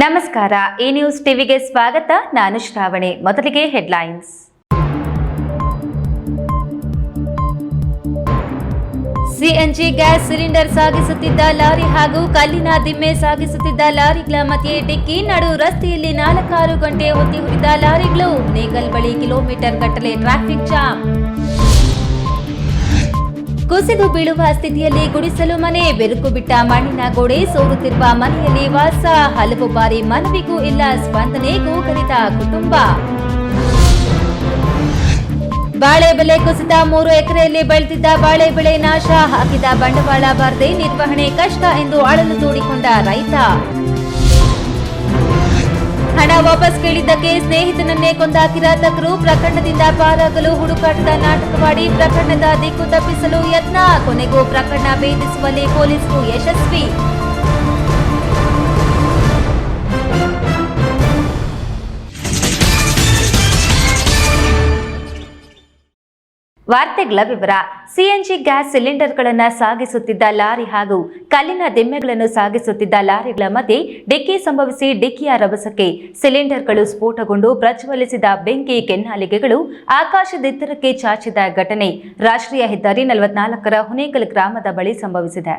ನಮಸ್ಕಾರ ಈ ನ್ಯೂಸ್ ಟಿವಿಗೆ ಸ್ವಾಗತ. ನಾನು ಶ್ರಾವಣಿ. ಮೊದಲಿಗೆ ಹೆಡ್ಲೈನ್ಸ್. ಸಿಎನ್ಜಿ ಗ್ಯಾಸ್ ಸಿಲಿಂಡರ್ ಸಾಗಿಸುತ್ತಿದ್ದ ಲಾರಿ ಹಾಗೂ ಕಲ್ಲಿನ ದಿಮ್ಮೆ ಸಾಗಿಸುತ್ತಿದ್ದ ಲಾರಿಗಳ ಮಧ್ಯೆ ಡಿಕ್ಕಿ ನಡು ರಸ್ತೆಯಲ್ಲಿ ನಾಲ್ಕಾರು ಗಂಟೆ ಹೊತ್ತಿ ಹುರಿದ ಲಾರಿಗಳು ನೇಗಲ್ ಬಳಿ ಕಿಲೋಮೀಟರ್ ಗಟ್ಟಲೆ ಟ್ರಾಫಿಕ್ ಜಾಮ್. ಕುಸಿದು ಬೀಳುವ ಸ್ಥಿತಿಯಲ್ಲಿ ಗುಡಿಸಲು ಮನೆ, ಬೆರುಕು ಬಿಟ್ಟ ಮಣ್ಣಿನ ಗೋಡೆ, ಸೋರುತ್ತಿರುವ ಮನೆಯಲ್ಲಿ ವಾಸ. ಹಲವು ಬಾರಿ ಮನವಿಗೂ ಇಲ್ಲ ಸ್ಪಂದನೆಗೂ ಕಲಿತ ಕುಟುಂಬ. ಬಾಳೆ ಬೆಲೆ ಕುಸಿತ ಮೂರು ಎಕರೆಯಲ್ಲಿ ಬೆಳೆದಿದ್ದ ಬಾಳೆ ಬೆಳೆ ನಾಶ. ಹಾಕಿದ ಬಂಡವಾಳ ಬಾರದೆ ನಿರ್ವಹಣೆ ಕಷ್ಟ ಎಂದು ಅಳಲು ತೋಡಿಕೊಂಡ ರೈತ. ವಾಪಸ್ ಕೇಳಿದ್ದಕ್ಕೆ ಸ್ನೇಹಿತನನ್ನೇ ಕೊಂದ ಕಿರಾತಕರು ಪ್ರಕರಣದಿಂದ ಪಾರಾಗಲು ಹುಡುಕಾಟದ ನಾಟಕವಾಡಿ ಪ್ರಕರಣದ ದಿಕ್ಕು ತಪ್ಪಿಸಲು ಯತ್ನ. ಕೊನೆಗೂ ಪ್ರಕರಣ ಭೇದಿಸುವಲ್ಲಿ ಪೊಲೀಸರು ಯಶಸ್ವಿ. ವಾರ್ತೆಗಳ ವಿವರ. ಸಿಎನ್ಜಿ ಗ್ಯಾಸ್ ಸಿಲಿಂಡರ್ಗಳನ್ನು ಸಾಗಿಸುತ್ತಿದ್ದ ಲಾರಿ ಹಾಗೂ ಕಲ್ಲಿನ ದಿಮ್ಮೆಗಳನ್ನು ಸಾಗಿಸುತ್ತಿದ್ದ ಲಾರಿಗಳ ಮಧ್ಯೆ ಡಿಕ್ಕಿ ಸಂಭವಿಸಿ ಡಿಕ್ಕಿಯ ರಭಸಕ್ಕೆ ಸಿಲಿಂಡರ್ಗಳು ಸ್ಫೋಟಗೊಂಡು ಪ್ರಜ್ವಲಿಸಿದ ಬೆಂಕಿ ಕೆನ್ನಾಲಿಗೆಗಳು ಆಕಾಶದೆತ್ತರಕ್ಕೆ ಚಾಚಿದ ಘಟನೆ. ರಾಷ್ಟ್ರೀಯ ಹೆದ್ದಾರಿ ನಲವತ್ನಾಲ್ಕರ ಹುನೇಕಲ್ ಗ್ರಾಮದ ಬಳಿ ಸಂಭವಿಸಿದೆ.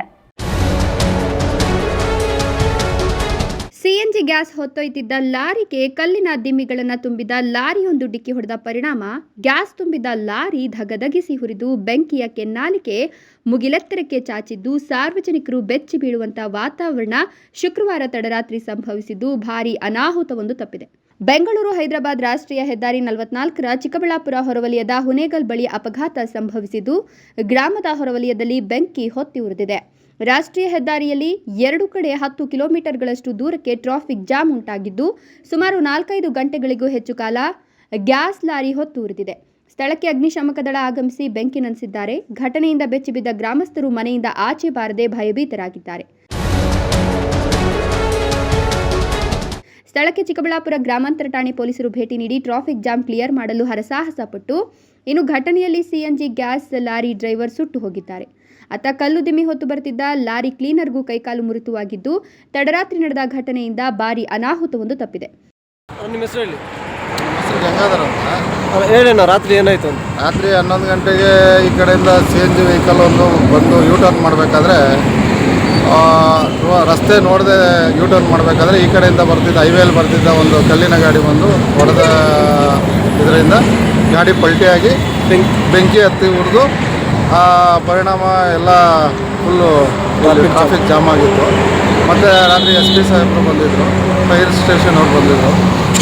ಸಿಎನ್ಜಿ ಗ್ಯಾಸ್ ಹೊತ್ತೊಯ್ತಿದ್ದ ಲಾರಿಗೆ ಕಲ್ಲಿನ ದಿಮ್ಮಿಗಳನ್ನು ತುಂಬಿದ ಲಾರಿಯೊಂದು ಡಿಕ್ಕಿ ಹೊಡೆದ ಪರಿಣಾಮ, ಗ್ಯಾಸ್ ತುಂಬಿದ ಲಾರಿ ಧಗಧಗಿಸಿ ಹುರಿದು ಬೆಂಕಿಯ ಕೆನ್ನಾಲಿಕೆ ಮುಗಿಲೆತ್ತರಕ್ಕೆ ಚಾಚಿದ್ದು, ಸಾರ್ವಜನಿಕರು ಬೆಚ್ಚಿ ಬೀಳುವಂತಹ ವಾತಾವರಣ ಶುಕ್ರವಾರ ತಡರಾತ್ರಿ ಸಂಭವಿಸಿದ್ದು ಭಾರೀ ಅನಾಹುತವೊಂದು ತಪ್ಪಿದೆ. ಬೆಂಗಳೂರು, ಹೈದರಾಬಾದ್ ರಾಷ್ಟ್ರೀಯ ಹೆದ್ದಾರಿ ನಲವತ್ನಾಲ್ಕರ ಚಿಕ್ಕಬಳ್ಳಾಪುರ ಹೊರವಲಯದ ಹುನೇಗಲ್ ಬಳಿ ಅಪಘಾತ ಸಂಭವಿಸಿದ್ದು, ಗ್ರಾಮದ ಹೊರವಲಯದಲ್ಲಿ ಬೆಂಕಿ ಹೊತ್ತಿ ಉರಿದಿದೆ. ರಾಷ್ಟ್ರೀಯ ಹೆದ್ದಾರಿಯಲ್ಲಿ ಎರಡು ಕಡೆ ಹತ್ತು ಕಿಲೋಮೀಟರ್ಗಳಷ್ಟು ದೂರಕ್ಕೆ ಟ್ರಾಫಿಕ್ ಜಾಮ್ ಉಂಟಾಗಿದ್ದು, ಸುಮಾರು ನಾಲ್ಕೈದು ಗಂಟೆಗಳಿಗೂ ಹೆಚ್ಚು ಕಾಲ ಗ್ಯಾಸ್ ಲಾರಿ ಹೊತ್ತು ಉರಿದಿದೆ. ಸ್ಥಳಕ್ಕೆ ಅಗ್ನಿಶಾಮಕ ದಳ ಆಗಮಿಸಿ ಬೆಂಕಿ ನಂದಿಸಿದ್ದಾರೆ. ಘಟನೆಯಿಂದ ಬೆಚ್ಚಿಬಿದ್ದ ಗ್ರಾಮಸ್ಥರು ಮನೆಯಿಂದ ಆಚೆ ಬಾರದೆ ಭಯಭೀತರಾಗಿದ್ದಾರೆ. ಸ್ಥಳಕ್ಕೆ ಚಿಕ್ಕಬಳ್ಳಾಪುರ ಗ್ರಾಮಾಂತರ ಠಾಣೆ ಪೊಲೀಸರು ಭೇಟಿ ನೀಡಿ ಟ್ರಾಫಿಕ್ ಜಾಮ್ ಕ್ಲಿಯರ್ ಮಾಡಲು ಹರಸಾಹಸ ಪಟ್ಟು ಇನ್ನು ಘಟನೆಯಲ್ಲಿ ಸಿಎನ್ಜಿ ಗ್ಯಾಸ್ ಲಾರಿ ಡ್ರೈವರ್ ಸುಟ್ಟು ಹೋಗಿದ್ದಾರೆ. ಅತ್ತ ಕಲ್ಲು ದಿಮ್ಮಿ ಹೊತ್ತು ಬರುತ್ತಿದ್ದ ಲಾರಿ ಕ್ಲೀನರ್ಗೂ ಕೈಕಾಲು ಮುರಿತವಾಗಿದ್ದು ತಡರಾತ್ರಿ ನಡೆದ ಘಟನೆಯಿಂದ ಭಾರಿ ಅನಾಹುತವೊಂದು ತಪ್ಪಿದೆ. ನಿಮ್ಮ ಹೆಸರು ಹೇಳಿ. ಹೆಸರು ಗಂಗಾಧರ್ ಅಂತ? ಅಲ್ಲ, ರಾತ್ರಿ ಏನಾಯ್ತು ಅಂತ? ರಾತ್ರಿ ಹನ್ನೊಂದು ಗಂಟೆಗೆ ಈ ಕಡೆಯಿಂದ ಸಿ ಎನ್ ಜಿ ವೆಹಿಕಲ್ ಒಂದು ಬಂದು ಯೂ ಟರ್ನ್ ಮಾಡಬೇಕಾದ್ರೆ ರಸ್ತೆ ನೋಡದೆ ಯೂ ಟರ್ನ್ ಮಾಡಬೇಕಾದ್ರೆ ಈ ಕಡೆಯಿಂದ ಬರ್ತಿದ್ದ ಹೈವೇಲಿ ಬರ್ತಿದ್ದ ಒಂದು ಕಲ್ಲಿನ ಗಾಡಿ ಬಂದು ಹೊಡೆದ ಇದರಿಂದ ಗಾಡಿ ಪಲ್ಟಿಯಾಗಿ ಬೆಂಕಿ ಬೆಂಕಿ ಹತ್ತಿ ಉರಿದು ಆ ಪರಿಣಾಮ ಎಲ್ಲ ಫುಲ್ಲು ಟ್ರಾಫಿಕ್ ಜಾಮ್ ಆಗಿತ್ತು. ಮತ್ತು ರಾತ್ರಿ ಎಸ್ ಪಿ ಸಾಹೇಬರು ಬಂದಿದ್ದರು ಫೈರ್ ಸ್ಟೇಷನ್ ಅವ್ರು ಬಂದಿದ್ದರು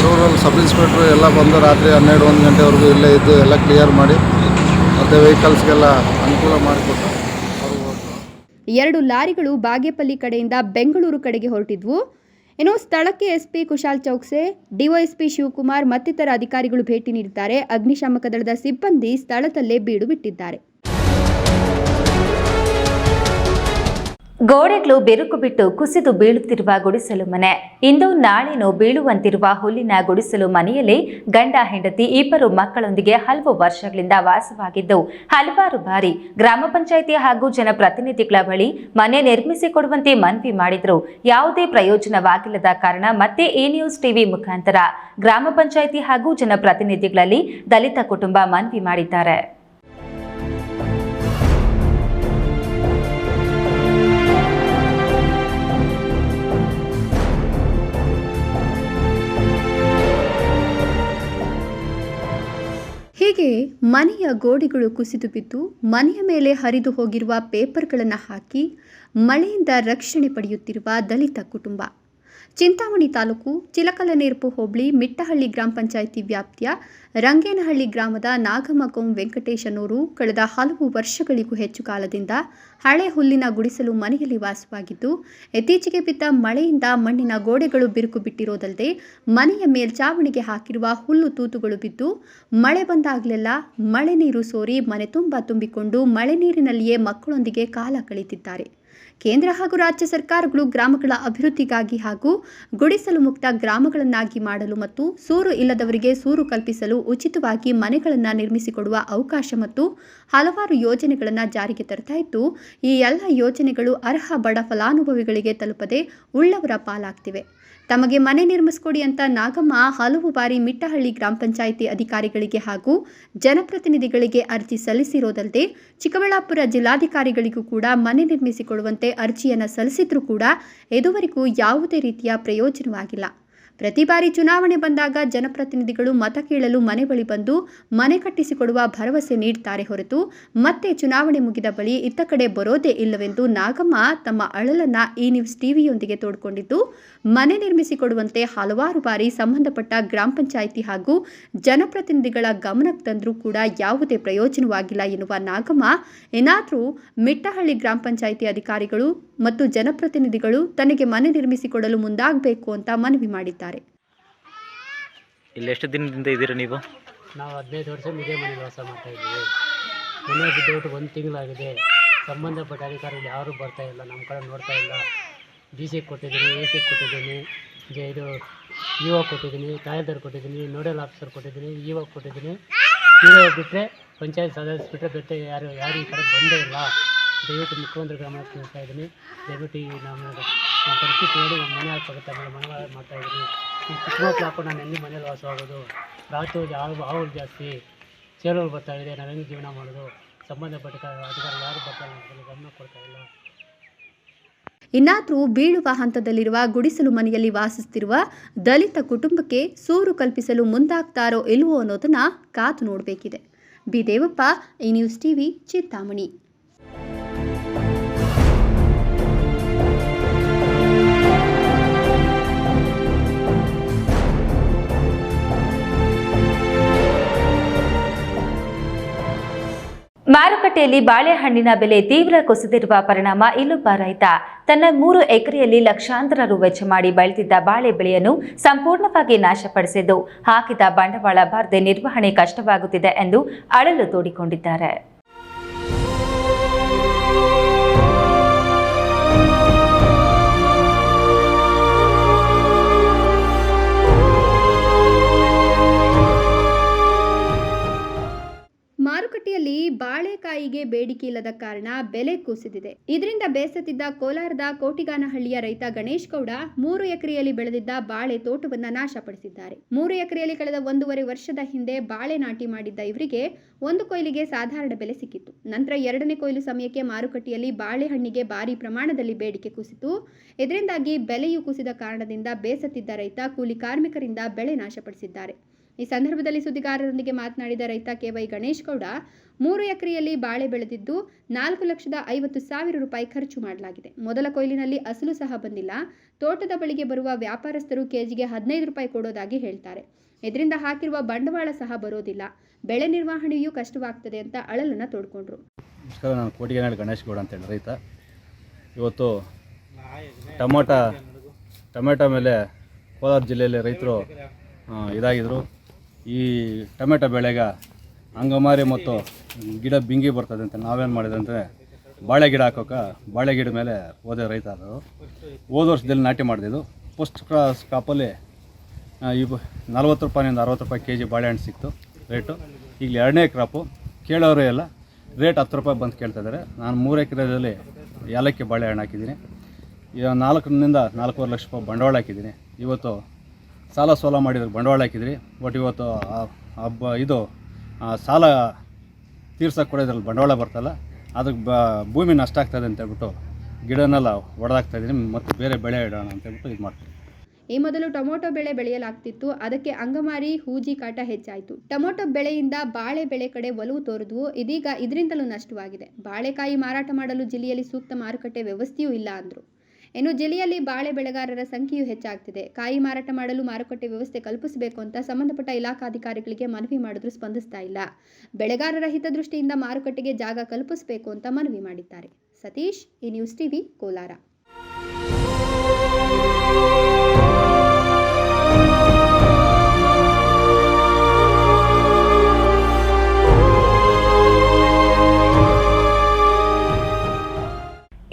ರೂರಲ್ ಸಬ್ ಇನ್ಸ್ಪೆಕ್ಟ್ರು ಎಲ್ಲ ಬಂದು ರಾತ್ರಿ ಹನ್ನೆರಡು ಒಂದು ಗಂಟೆವರೆಗೂ ಇಲ್ಲೇ ಇದ್ದು ಎಲ್ಲ ಕ್ಲಿಯರ್ ಮಾಡಿ ಮತ್ತು ವೆಹಿಕಲ್ಸ್ಗೆಲ್ಲ ಅನುಕೂಲ ಮಾಡಿಕೊಟ್ಟು ಎರಡು ಲಾರಿಗಳು ಬಾಗೇಪಲ್ಲಿ ಕಡೆಯಿಂದ ಬೆಂಗಳೂರು ಕಡೆಗೆ ಹೊರಟಿದ್ವು. ಇನ್ನು ಸ್ಥಳಕ್ಕೆ ಎಸ್ಪಿ ಕುಶಾಲ್ ಚೌಕ್ಸೆ ಡಿವೈಎಸ್ಪಿ ಶಿವಕುಮಾರ್ ಮತ್ತಿತರ ಅಧಿಕಾರಿಗಳು ಭೇಟಿ ನೀಡಿದ್ದಾರೆ. ಅಗ್ನಿಶಾಮಕ ದಳದ ಸಿಬ್ಬಂದಿ ಸ್ಥಳದಲ್ಲೇ ಬೀಡು ಬಿಟ್ಟಿದ್ದಾರೆ ಗೋಡೆಗಳು ಬೆರುಕು ಬಿಟ್ಟು ಕುಸಿದು ಬೀಳುತ್ತಿರುವ ಗುಡಿಸಲು ಮನೆ. ಇಂದು ನಾಳೆನೋ ಬೀಳುವಂತಿರುವ ಹುಲ್ಲಿನ ಗುಡಿಸಲು ಮನೆಯಲ್ಲಿ ಗಂಡ, ಹೆಂಡತಿ, ಇಬ್ಬರು ಮಕ್ಕಳೊಂದಿಗೆ ಹಲವು ವರ್ಷಗಳಿಂದ ವಾಸವಾಗಿದ್ದು, ಹಲವಾರು ಬಾರಿ ಗ್ರಾಮ ಪಂಚಾಯಿತಿ ಹಾಗೂ ಜನಪ್ರತಿನಿಧಿಗಳ ಬಳಿ ಮನೆ ನಿರ್ಮಿಸಿಕೊಡುವಂತೆ ಮನವಿ ಮಾಡಿದ್ರು. ಯಾವುದೇ ಪ್ರಯೋಜನವಾಗಿಲ್ಲದ ಕಾರಣ ಮತ್ತೆ ಎ ನ್ಯೂಸ್ ಟಿವಿ ಮುಖಾಂತರ ಗ್ರಾಮ ಪಂಚಾಯಿತಿ ಹಾಗೂ ಜನಪ್ರತಿನಿಧಿಗಳಲ್ಲಿ ದಲಿತ ಕುಟುಂಬ ಮನವಿ ಮಾಡಿದ್ದಾರೆ. ಹೀಗೆ ಮನೆಯ ಗೋಡೆಗಳು ಕುಸಿದು ಬಿದ್ದು ಮನೆಯ ಮೇಲೆ ಹರಿದು ಹೋಗಿರುವ ಪೇಪರ್ಗಳನ್ನು ಹಾಕಿ ಮಳೆಯಿಂದ ರಕ್ಷಣೆ ಪಡೆಯುತ್ತಿರುವ ದಲಿತ ಕುಟುಂಬ. ಚಿಂತಾಮಣಿ ತಾಲೂಕು ಚಿಲಕಲನೇರ್ಪು ಹೋಬಳಿ ಮಿಟ್ಟಹಳ್ಳಿ ಗ್ರಾಮ ಪಂಚಾಯಿತಿ ವ್ಯಾಪ್ತಿಯ ರಂಗೇನಹಳ್ಳಿ ಗ್ರಾಮದ ನಾಗಮಗಂ ವೆಂಕಟೇಶನೂರು ಕಳೆದ ಹಲವು ವರ್ಷಗಳಿಗೂ ಹೆಚ್ಚು ಕಾಲದಿಂದ ಹಳೆ ಹುಲ್ಲಿನ ಗುಡಿಸಲು ಮನೆಯಲ್ಲಿ ವಾಸವಾಗಿದ್ದು, ಇತ್ತೀಚೆಗೆ ಬಿದ್ದ ಮಳೆಯಿಂದ ಮಣ್ಣಿನ ಗೋಡೆಗಳು ಬಿರುಕು ಬಿಟ್ಟಿರೋದಲ್ಲದೆ ಮನೆಯ ಮೇಲ್ಚಾವಣಿಗೆ ಹಾಕಿರುವ ಹುಲ್ಲು ತೂತುಗಳು ಬಿದ್ದು, ಮಳೆ ಬಂದಾಗಲೆಲ್ಲ ಮಳೆ ನೀರು ಸೋರಿ ಮನೆ ತುಂಬ ತುಂಬಿಕೊಂಡು ಮಳೆ ನೀರಿನಲ್ಲಿಯೇ ಮಕ್ಕಳೊಂದಿಗೆ ಕಾಲ ಕಳೀತಿದ್ದಾರೆ ಕೇಂದ್ರ ಹಾಗೂ ರಾಜ್ಯ ಸರ್ಕಾರಗಳು ಗ್ರಾಮಗಳ ಅಭಿವೃದ್ಧಿಗಾಗಿ ಹಾಗೂ ಗುಡಿಸಲು ಮುಕ್ತ ಗ್ರಾಮಗಳನ್ನಾಗಿ ಮಾಡಲು ಮತ್ತು ಸೂರು ಇಲ್ಲದವರಿಗೆ ಸೂರು ಕಲ್ಪಿಸಲು ಉಚಿತವಾಗಿ ಮನೆಗಳನ್ನು ನಿರ್ಮಿಸಿಕೊಡುವ ಅವಕಾಶ ಮತ್ತು ಹಲವಾರು ಯೋಜನೆಗಳನ್ನು ಜಾರಿಗೆ ತರ್ತಾ ಇದ್ದು, ಈ ಎಲ್ಲ ಯೋಜನೆಗಳು ಅರ್ಹ ಬಡ ಫಲಾನುಭವಿಗಳಿಗೆ ತಲುಪದೆ ಉಳ್ಳವರ ಪಾಲಾಗ್ತಿವೆ. ತಮಗೆ ಮನೆ ನಿರ್ಮಿಸಿಕೊಡಿ ಅಂತ ನಾಗಮ್ಮ ಹಲವು ಬಾರಿ ಮಿಟ್ಟಹಳ್ಳಿ ಗ್ರಾಮ ಪಂಚಾಯಿತಿ ಅಧಿಕಾರಿಗಳಿಗೆ ಹಾಗೂ ಜನಪ್ರತಿನಿಧಿಗಳಿಗೆ ಅರ್ಜಿ ಸಲ್ಲಿಸಿರೋದಲ್ಲದೆ ಚಿಕ್ಕಬಳ್ಳಾಪುರ ಜಿಲ್ಲಾಧಿಕಾರಿಗಳಿಗೂ ಕೂಡ ಮನೆ ನಿರ್ಮಿಸಿಕೊಡುವಂತೆ ಅರ್ಜಿಯನ್ನು ಸಲ್ಲಿಸಿದ್ರೂ ಕೂಡ ಇದುವರೆಗೂ ಯಾವುದೇ ರೀತಿಯ ಪ್ರಯೋಜನವಾಗಿಲ್ಲ. ಪ್ರತಿ ಬಾರಿ ಚುನಾವಣೆ ಬಂದಾಗ ಜನಪ್ರತಿನಿಧಿಗಳು ಮತ ಕೇಳಲು ಮನೆ ಬಳಿ ಬಂದು ಮನೆ ಕಟ್ಟಿಸಿಕೊಡುವ ಭರವಸೆ ನೀಡುತ್ತಾರೆ ಹೊರತು ಮತ್ತೆ ಚುನಾವಣೆ ಮುಗಿದ ಬಳಿ ಇತ್ತ ಕಡೆ ಬರೋದೇ ಇಲ್ಲವೆಂದು ನಾಗಮ್ಮ ತಮ್ಮ ಅಳಲನ್ನ ಈ ನ್ಯೂಸ್ ಟಿವಿಯೊಂದಿಗೆ ತೋಡಿಕೊಂಡಿದ್ದು, ಮನೆ ನಿರ್ಮಿಸಿಕೊಡುವಂತೆ ಹಲವಾರು ಬಾರಿ ಸಂಬಂಧಪಟ್ಟ ಗ್ರಾಮ ಪಂಚಾಯಿತಿ ಹಾಗೂ ಜನಪ್ರತಿನಿಧಿಗಳ ಗಮನಕ್ಕೆ ತಂದರೂ ಕೂಡ ಯಾವುದೇ ಪ್ರಯೋಜನವಾಗಿಲ್ಲ ಎನ್ನುವ ನಾಗಮ್ಮ, ಏನಾದರೂ ಮಿಟ್ಟಹಳ್ಳಿ ಗ್ರಾಮ ಪಂಚಾಯಿತಿ ಅಧಿಕಾರಿಗಳು ಮತ್ತು ಜನಪ್ರತಿನಿಧಿಗಳು ತನಗೆ ಮನೆ ನಿರ್ಮಿಸಿಕೊಡಲು ಮುಂದಾಗಬೇಕು ಅಂತ ಮನವಿ ಮಾಡಿದ್ದಾರೆ. ಇಲ್ಲಿ ಎಷ್ಟು ದಿನದಿಂದ ಇದ್ದೀರಾ ನೀವು? ನಾವು ಹದಿನೈದು ವರ್ಷ ಇದೇ ಮನೆ ವಾಸ ಮಾಡ್ತಾ ಇದ್ದೀವಿ. ಮನೆ ಒಂದು ತಿಂಗಳಾಗಿದೆ. ಸಂಬಂಧಪಟ್ಟ ಅಧಿಕಾರಿಗಳು ಯಾರೂ ಬರ್ತಾ ಇಲ್ಲ. ನಮ್ಮ ಕಡೆ ನೋಡ್ತಾ ಇಲ್ಲ. ಡಿ ಸಿ ಕೊಟ್ಟಿದ್ದೀನಿ ಎ ಸಿ ಕೊಟ್ಟಿದ್ದೀನಿ. ಜೆ ಇದು ಇ ಒ ಕೊಟ್ಟಿದ್ದೀನಿ ತಹಸೀಲ್ದಾರ್ ಕೊಟ್ಟಿದ್ದೀನಿ ನೋಡಲ್ ಆಫೀಸರ್ ಕೊಟ್ಟಿದ್ದೀನಿ ಇ ಒ ಕೊಟ್ಟಿದ್ದೀನಿ. ಇರೋ ಬಿಟ್ಟರೆ ಪಂಚಾಯತ್ ಸದಸ್ಯ ಬಿಟ್ಟರೆ ಬಿಟ್ಟರೆ ಯಾರು ಯಾರು ಈ ಕಡೆ ಬಂದೇ ಇಲ್ಲ. ದಯವಿಟ್ಟು ಮುಖ್ಯಮಂತ್ರಿ ಗಮನಕ್ಕೆ ಕೇಳ್ತಾ ಇದ್ದೀನಿ, ದಯವಿಟ್ಟು ಈ ನಮ್ಮ ಪರಿಸ್ಥಿತಿ ನೋಡಿ ನಮ್ಮ ಮನೆ ಹಾಕ್ಬೇಕಂತ ಮೇಡಮ್ ಮನೆ ಮಾಡ್ತಾ ಇದ್ದೀನಿ. ಈ ಚಿಕ್ಕ ಮಕ್ಳು ಹಾಕೊಂಡು ನಾನು ಹೆಂಗೆ ಮನೇಲಿ ವಾಸವಾಗೋದು ರಾತ್ರಿ ಹೋಗಿ ಆಳು ಆಳು ಜಾಸ್ತಿ ಚೇಳುಗಳು ಬರ್ತಾ ಇದೆ, ನಾವು ಹೆಂಗೆ ಜೀವನ ಮಾಡೋದು? ಸಂಬಂಧಪಟ್ಟ ಅಧಿಕಾರಿ ಯಾರು ಬರ್ತಾರೆ ಗಮನ ಕೊಡ್ತಾ ಇಲ್ಲ. ಇನ್ನಾದರೂ ಬೀಳುವ ಹಂತದಲ್ಲಿರುವ ಗುಡಿಸಲು ಮನೆಯಲ್ಲಿ ವಾಸಿಸುತ್ತಿರುವ ದಲಿತ ಕುಟುಂಬಕ್ಕೆ ಸೂರು ಕಲ್ಪಿಸಲು ಮುಂದಾಗ್ತಾರೋ ಇಲ್ವೋ ಅನ್ನೋದನ್ನು ಕಾತು ನೋಡಬೇಕಿದೆ. ಬಿ. ದೇವಪ್ಪ, ಈ ನ್ಯೂಸ್ ಟಿವಿ, ಚಿಂತಾಮಣಿ. ಮಾರುಕಟ್ಟೆಯಲ್ಲಿ ಬಾಳೆಹಣ್ಣಿನ ಬೆಲೆ ತೀವ್ರ ಕುಸಿದಿರುವ ಪರಿಣಾಮ ಇಲ್ಲೊಬ್ಬ ರೈತ. ತನ್ನ ಮೂರು ಎಕರೆಯಲ್ಲಿ ಲಕ್ಷಾಂತರ ರು ವೆಚ್ಚ ಮಾಡಿ ಬೆಳೆದಿದ್ದ ಬಾಳೆ ಬೆಳೆಯನ್ನು ಸಂಪೂರ್ಣವಾಗಿ ನಾಶಪಡಿಸಿದ್ದು. ಹಾಕಿದ ಬಂಡವಾಳ ಬಾರದೆ ನಿರ್ವಹಣೆ ಕಷ್ಟವಾಗುತ್ತಿದೆ ಎಂದು ಅಳಲು ತೋಡಿಕೊಂಡಿದ್ದಾರೆ. ಮಾರುಕಟ್ಟೆಯಲ್ಲಿ ಬಾಳೆಕಾಯಿಗೆ ಬೇಡಿಕೆ ಇಲ್ಲದ ಕಾರಣ ಬೆಲೆ ಕುಸಿದಿದೆ. ಇದರಿಂದ ಬೇಸತ್ತಿದ್ದ ಕೋಲಾರದ ಕೋಟಿಗಾನಹಳ್ಳಿಯ ರೈತ ಗಣೇಶ್ ಗೌಡ ಮೂರು ಎಕರೆಯಲ್ಲಿ ಬೆಳೆದಿದ್ದ ಬಾಳೆ ತೋಟವನ್ನ ನಾಶಪಡಿಸಿದ್ದಾರೆ. ಮೂರು ಎಕರೆಯಲ್ಲಿ ಕಳೆದ ಒಂದೂವರೆ ವರ್ಷದ ಹಿಂದೆ ಬಾಳೆ ನಾಟಿ ಮಾಡಿದ್ದ ಇವರಿಗೆ ಒಂದು ಕೊಯ್ಲಿಗೆ ಸಾಧಾರಣ ಬೆಲೆ ಸಿಕ್ಕಿತ್ತು. ನಂತರ ಎರಡನೇ ಕೊಯ್ಲು ಸಮಯಕ್ಕೆ ಮಾರುಕಟ್ಟೆಯಲ್ಲಿ ಬಾಳೆಹಣ್ಣಿಗೆ ಭಾರಿ ಪ್ರಮಾಣದಲ್ಲಿ ಬೇಡಿಕೆ ಕುಸಿತು, ಇದರಿಂದಾಗಿ ಬೆಲೆಯು ಕುಸಿದ ಕಾರಣದಿಂದ ಬೇಸತ್ತಿದ್ದ ರೈತ ಕೂಲಿ ಕಾರ್ಮಿಕರಿಂದ ಬೆಳೆ ನಾಶಪಡಿಸಿದ್ದಾರೆ. ಈ ಸಂದರ್ಭದಲ್ಲಿ ಸುದ್ದಿಗಾರರೊಂದಿಗೆ ಮಾತನಾಡಿದ ರೈತ ಕೆವೈ ಗಣೇಶ್ ಗೌಡ, ಮೂರು ಎಕರೆಯಲ್ಲಿ ಬಾಳೆ ಬೆಳೆದಿದ್ದು ನಾಲ್ಕು ಲಕ್ಷದ ಐವತ್ತು ಸಾವಿರ ರೂಪಾಯಿ ಖರ್ಚು ಮಾಡಲಾಗಿದೆ. ಮೊದಲ ಕೊಯ್ಲಿನಲ್ಲಿ ಅಸಲು ಸಹ ಬಂದಿಲ್ಲ. ತೋಟದ ಬಳಿಗೆ ಬರುವ ವ್ಯಾಪಾರಸ್ಥರು ಕೆಜಿಗೆ ಹದಿನೈದು ರೂಪಾಯಿ ಕೊಡೋದಾಗಿ ಹೇಳ್ತಾರೆ. ಇದರಿಂದ ಹಾಕಿರುವ ಬಂಡವಾಳ ಸಹ ಬರೋದಿಲ್ಲ. ಬೆಳೆ ನಿರ್ವಹಣೆಯೂ ಕಷ್ಟವಾಗ್ತದೆ ಅಂತ ಅಳಲನ್ನ ತೋಡ್ಕೊಂಡ್ರು. ನಮಸ್ಕಾರ, ನಾನು ಕೋಟಿಗೆನಾಡು ಗಣೇಶ್ ಗೌಡ ಅಂತೇಳಿ ರೈತ. ಇವತ್ತು ಟೊಮೊಟ, ಟೊಮೆಟೊ ಮೇಲೆ ಕೋಲಾರ ಜಿಲ್ಲೆಯಲ್ಲಿ ರೈತರು ಇದಾಗಿದ್ದರು ಈ ಟೊಮೆಟೊ ಬೆಳೆಗೆ ಅಂಗಮಾರಿ ಮತ್ತು ಗಿಡ ಬಿಂಗಿ ಬರ್ತದೆ ಅಂತ ನಾವೇನು ಮಾಡಿದೆ ಅಂದರೆ ಬಾಳೆ ಗಿಡ ಹಾಕೋಕೆ ಬಾಳೆ ಗಿಡ ಮೇಲೆ ಹೋದೆ ರೈತ ಅದು ಹೋದ ವರ್ಷದಲ್ಲಿ ನಾಟಿ ಮಾಡಿದ್ದು ಫಸ್ಟ್ ಕ್ರಾಸ್ ಕಾಪಲ್ಲಿ ಇವು ನಲ್ವತ್ತು ರೂಪಾಯಿಂದ ಅರವತ್ತು ರೂಪಾಯಿ ಕೆ ಜಿ ಬಾಳೆಹಣ್ಣು ಸಿಕ್ತು ರೇಟು. ಈಗ ಎರಡನೇ ಕ್ರಾಪು. ಕೇಳೋರು ಎಲ್ಲ ರೇಟ್ ಹತ್ತು ರೂಪಾಯಿ ಬಂದು ಕೇಳ್ತಾ ಇದ್ದಾರೆ. ನಾನು ಮೂರು ಎಕರೆದಲ್ಲಿ ಏಲಕ್ಕಿ ಬಾಳೆಹಣ್ಣು ಹಾಕಿದ್ದೀನಿ. ಈಗ ನಾಲ್ಕರಿಂದ ನಾಲ್ಕೂವರೆ ಲಕ್ಷ ರೂಪಾಯಿ ಬಂಡವಾಳ ಹಾಕಿದ್ದೀನಿ. ಇವತ್ತು ಸಾಲ ಸೋಲ ಮಾಡಿದ್ರೆ, ಬಂಡವಾಳ ಹಾಕಿದ್ರಿ. ಬಟ್ ಇವತ್ತು ಹಬ್ಬ ಇದು ಸಾಲ ತೀರ್ಸೋಕೆ ಕೂಡ ಇದ್ರಲ್ಲಿ ಬಂಡವಾಳ ಬರ್ತಲ್ಲ. ಅದಕ್ಕೆ ಬ, ಭೂಮಿ ನಷ್ಟ ಆಗ್ತದೆ ಅಂತ ಹೇಳ್ಬಿಟ್ಟು ಗಿಡನೆಲ್ಲ ಒಡೆದಾಗ್ತಾ ಇದ್ದೀನಿ. ಮತ್ತು ಬೇರೆ ಬೆಳೆ ಇಡೋಣ ಅಂತ ಹೇಳ್ಬಿಟ್ಟು ಇದು ಮಾಡ್ತೀನಿ. ಈ ಮೊದಲು ಟೊಮೊಟೊ ಬೆಳೆ ಬೆಳೆಯಲಾಗ್ತಿತ್ತು. ಅದಕ್ಕೆ ಅಂಗಮಾರಿ, ಹೂಜಿ ಕಾಟ ಹೆಚ್ಚಾಯಿತು. ಟೊಮೊಟೊ ಬೆಳೆಯಿಂದ ಬಾಳೆ ಬೆಳೆ ಕಡೆ ಒಲವು ತೋರಿದ್ವು. ಇದೀಗ ಇದರಿಂದಲೂ ನಷ್ಟವಾಗಿದೆ. ಬಾಳೆಕಾಯಿ ಮಾರಾಟ ಮಾಡಲು ಜಿಲ್ಲೆಯಲ್ಲಿ ಸೂಕ್ತ ಮಾರುಕಟ್ಟೆ ವ್ಯವಸ್ಥೆಯೂ ಇಲ್ಲ ಅಂದರು. ಇನ್ನು ಜಿಲ್ಲೆಯಲ್ಲಿ ಬಾಳೆ ಬೆಳೆಗಾರರ ಸಂಖ್ಯೆಯೂ ಹೆಚ್ಚಾಗ್ತಿದೆ. ಕಾಯಿ ಮಾರಾಟ ಮಾಡಲು ಮಾರುಕಟ್ಟೆ ವ್ಯವಸ್ಥೆ ಕಲ್ಪಿಸಬೇಕು ಅಂತ ಸಂಬಂಧಪಟ್ಟ ಇಲಾಖಾಧಿಕಾರಿಗಳಿಗೆ ಮನವಿ ಮಾಡಿದ್ರೂ ಸ್ಪಂದಿಸ್ತಾ ಇಲ್ಲ. ಬೆಳೆಗಾರರ ಹಿತದೃಷ್ಟಿಯಿಂದ ಮಾರುಕಟ್ಟೆಗೆ ಜಾಗ ಕಲ್ಪಿಸಬೇಕು ಅಂತ ಮನವಿ ಮಾಡಿದ್ದಾರೆ. ಸತೀಶ್, ಈ ನ್ಯೂಸ್ ಟಿವಿ, ಕೋಲಾರ.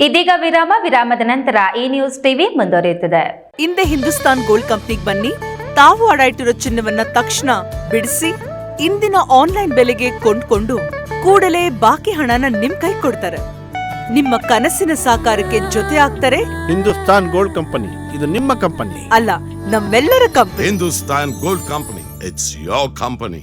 ಇದೀಗ ವಿರಾಮ ವಿರಾಮದ ನಂತರ ಈ ನ್ಯೂಸ್ ಟಿವಿ ಮುಂದುವರಿಯುತ್ತದೆ. ಹಿಂದೆ ಹಿಂದೂಸ್ತಾನ್ ಗೋಲ್ಡ್ ಕಂಪ್ನಿಗೆ ಬನ್ನಿ. ತಾವು ಅಡ ಇಟ್ಟಿರೋ ಚಿನ್ನವನ್ನ ತಕ್ಷಣ ಬಿಡಿಸಿ ಇಂದಿನ ಆನ್ಲೈನ್ ಬೆಲೆಗೆ ಕೊಂಡ್ಕೊಂಡು ಕೂಡಲೇ ಬಾಕಿ ಹಣನ ನಿಮ್ ಕೈ ಕೊಡ್ತಾರೆ. ನಿಮ್ಮ ಕನಸಿನ ಸಾಕಾರಕ್ಕೆ ಜೊತೆ ಆಗ್ತಾರೆ. Hindustan gold company. ಇದು ನಿಮ್ಮ ಕಂಪನಿ. ಅಲ್ಲ ನಮ್ಮೆಲ್ಲರ company. Hindustan gold company. It's your company.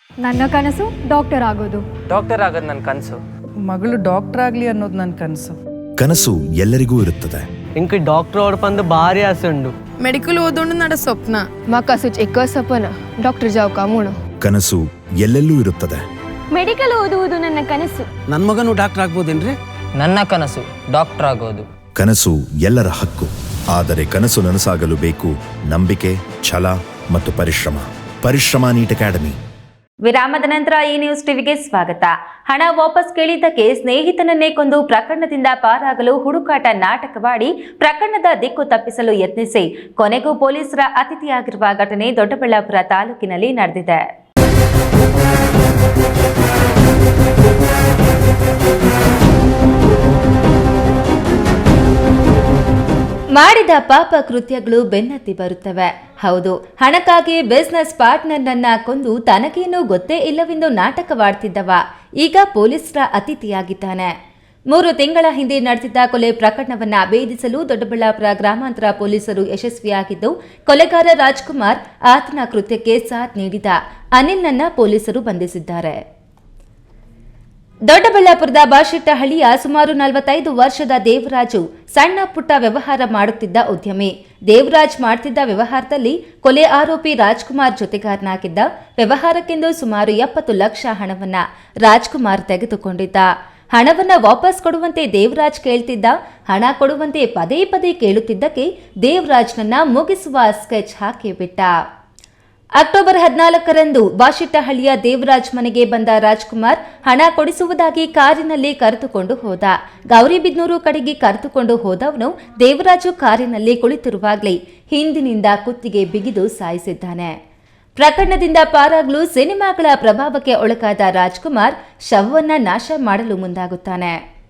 ನನ್ನ ಕನಸು ಡಾಕ್ಟರ್ ಆಗೋದು. ಡಾಕ್ಟರ್ ಆಗೋದು ನನ್ನ ಕನಸು. ಮಗಳು ಡಾಕ್ಟರ್ ಆಗಲಿ ಅನ್ನೋದು ನನ್ನ ಕನಸು. ಕನಸು ಎಲ್ಲರಿಗೂ ಇರುತ್ತದೆ. ಇಂಕ ಡಾಕ್ಟರ್ ಅವ್ರಪ್ಪ ಭಾರಿ ಆಸೆ ಉಂಡು. ಮೆಡಿಕಲ್ ಓದೋಣ ನಡ ಸ್ವಪ್ನ. ಮಾಕ ಸುಚ್ ಎಕ್ಕ ಸಪನ ಡಾಕ್ಟರ್ ಜಾವ್ ಕಾಮೂಣ. ಕನಸು ಎಲ್ಲೆಲ್ಲೂ ಇರುತ್ತದೆ. ಮೆಡಿಕಲ್ ಓದುವುದು ನನ್ನ ಕನಸು. ನನ್ನ ಮಗನು ಡಾಕ್ಟರ್ ಆಗ್ಬೋದೇನ್ರಿ? ನನ್ನ ಕನಸು ಡಾಕ್ಟರ್ ಆಗೋದು. ಕನಸು ಎಲ್ಲರ ಹಕ್ಕು. ಆದರೆ ಕನಸು ನನಸಾಗಲು ಬೇಕು ನಂಬಿಕೆ ಛಲ ಮತ್ತು ಪರಿಶ್ರಮ. ಪರಿಶ್ರಮ ನೀಟ್ ಅಕಾಡೆಮಿ. ವಿರಾಮದ ನಂತರ ಈ ನ್ಯೂಸ್ ಟಿವಿಗೆ ಸ್ವಾಗತ. ಹಣ ವಾಪಸ್ ಕೇಳಿದ್ದಕ್ಕೆ ಸ್ನೇಹಿತನನ್ನೇ ಕೊಂದು ಪ್ರಕರಣದಿಂದ ಪಾರಾಗಲು ಹುಡುಕಾಟ ನಾಟಕವಾಡಿ ಪ್ರಕರಣದ ದಿಕ್ಕು ತಪ್ಪಿಸಲು ಯತ್ನಿಸಿ. ಕೊನೆಗೂ ಪೊಲೀಸರ ಅತಿಥಿಯಾಗಿರುವ ಘಟನೆ ದೊಡ್ಡಬಳ್ಳಾಪುರ ತಾಲೂಕಿನಲ್ಲಿ ನಡೆದಿದೆ. ಮಾಡಿದ ಪಾಪ ಕೃತ್ಯಗಳು ಬೆನ್ನತ್ತಿ ಬರುತ್ತವೆ. ಹೌದು, ಹಣಕ್ಕಾಗಿ ಬಿಸ್ನೆಸ್ ಪಾರ್ಟ್ನರ್ನನ್ನ ಕೊಂದು ತನಗೇನು ಗೊತ್ತೇ ಇಲ್ಲವೆಂದು ನಾಟಕವಾಡ್ತಿದ್ದವ. ಈಗ ಪೊಲೀಸರ ಅತಿಥಿಯಾಗಿದ್ದಾನೆ. ಮೂರು ತಿಂಗಳ ಹಿಂದೆ ನಡೆಸಿದ್ದ ಕೊಲೆ ಪ್ರಕರಣವನ್ನ ಭೇದಿಸಲು ದೊಡ್ಡಬಳ್ಳಾಪುರ ಗ್ರಾಮಾಂತರ ಪೊಲೀಸರು ಯಶಸ್ವಿಯಾಗಿದ್ದು, ಕೊಲೆಗಾರ ರಾಜ್ಕುಮಾರ್ ಆತನ ಕೃತ್ಯಕ್ಕೆ ಸಾಥ್ ನೀಡಿದ ಅನಿಲ್ನನ್ನ ಪೊಲೀಸರು ಬಂಧಿಸಿದ್ದಾರೆ. ದೊಡ್ಡಬಳ್ಳಾಪುರದ ಬಾಶೆಟ್ಟಹಳ್ಳಿಯ ಸುಮಾರು ನಲವತ್ತೈದು ವರ್ಷದ ದೇವರಾಜು ಸಣ್ಣ ಪುಟ್ಟ ವ್ಯವಹಾರ ಮಾಡುತ್ತಿದ್ದ ಉದ್ಯಮಿ. ದೇವರಾಜ್ ಮಾಡ್ತಿದ್ದ ವ್ಯವಹಾರದಲ್ಲಿ ಕೊಲೆ ಆರೋಪಿ ರಾಜ್ಕುಮಾರ್ ಜೊತೆಗಾರನಾಗಿದ್ದ. ವ್ಯವಹಾರಕ್ಕೆಂದು ಸುಮಾರು ಎಪ್ಪತ್ತು ಲಕ್ಷ ಹಣವನ್ನ ರಾಜ್ಕುಮಾರ್ ತೆಗೆದುಕೊಂಡಿದ್ದ. ಹಣವನ್ನ ವಾಪಸ್ ಕೊಡುವಂತೆ ದೇವರಾಜ್ ಕೇಳ್ತಿದ್ದ. ಹಣ ಕೊಡುವಂತೆ ಪದೇ ಪದೇ ಕೇಳುತ್ತಿದ್ದಕ್ಕೆ ದೇವರಾಜ್ನನ್ನ ಮುಗಿಸುವ ಸ್ಕೆಚ್ ಹಾಕಿಬಿಟ್ಟ ಅಕ್ಟೋಬರ್ ಹದಿನಾಲ್ಕರಂದು ವಾಶಿಟ್ಟಹಳ್ಳಿಯ ದೇವರಾಜ್ ಮನೆಗೆ ಬಂದ ರಾಜ್ಕುಮಾರ್ ಹಣ ಕೊಡಿಸುವುದಾಗಿ ಕಾರಿನಲ್ಲಿ ಕರೆದುಕೊಂಡು ಹೋದ. ಗೌರಿಬಿದ್ನೂರು ಕಡೆಗೆ ಕರೆದುಕೊಂಡು ಹೋದವನು ದೇವರಾಜು ಕಾರಿನಲ್ಲಿ ಕುಳಿತಿರುವಾಗಲೇ ಹಿಂದಿನಿಂದ ಕುತ್ತಿಗೆ ಬಿಗಿದು ಸಾಯಿಸಿದ್ದಾನೆ. ಪ್ರಕರಣದಿಂದ ಪಾರಾಗಲು ಸಿನಿಮಾಗಳ ಪ್ರಭಾವಕ್ಕೆ ಒಳಗಾದ ರಾಜ್ಕುಮಾರ್ ಶವವನ್ನ ನಾಶ ಮಾಡಲು ಮುಂದಾಗುತ್ತಾನೆ.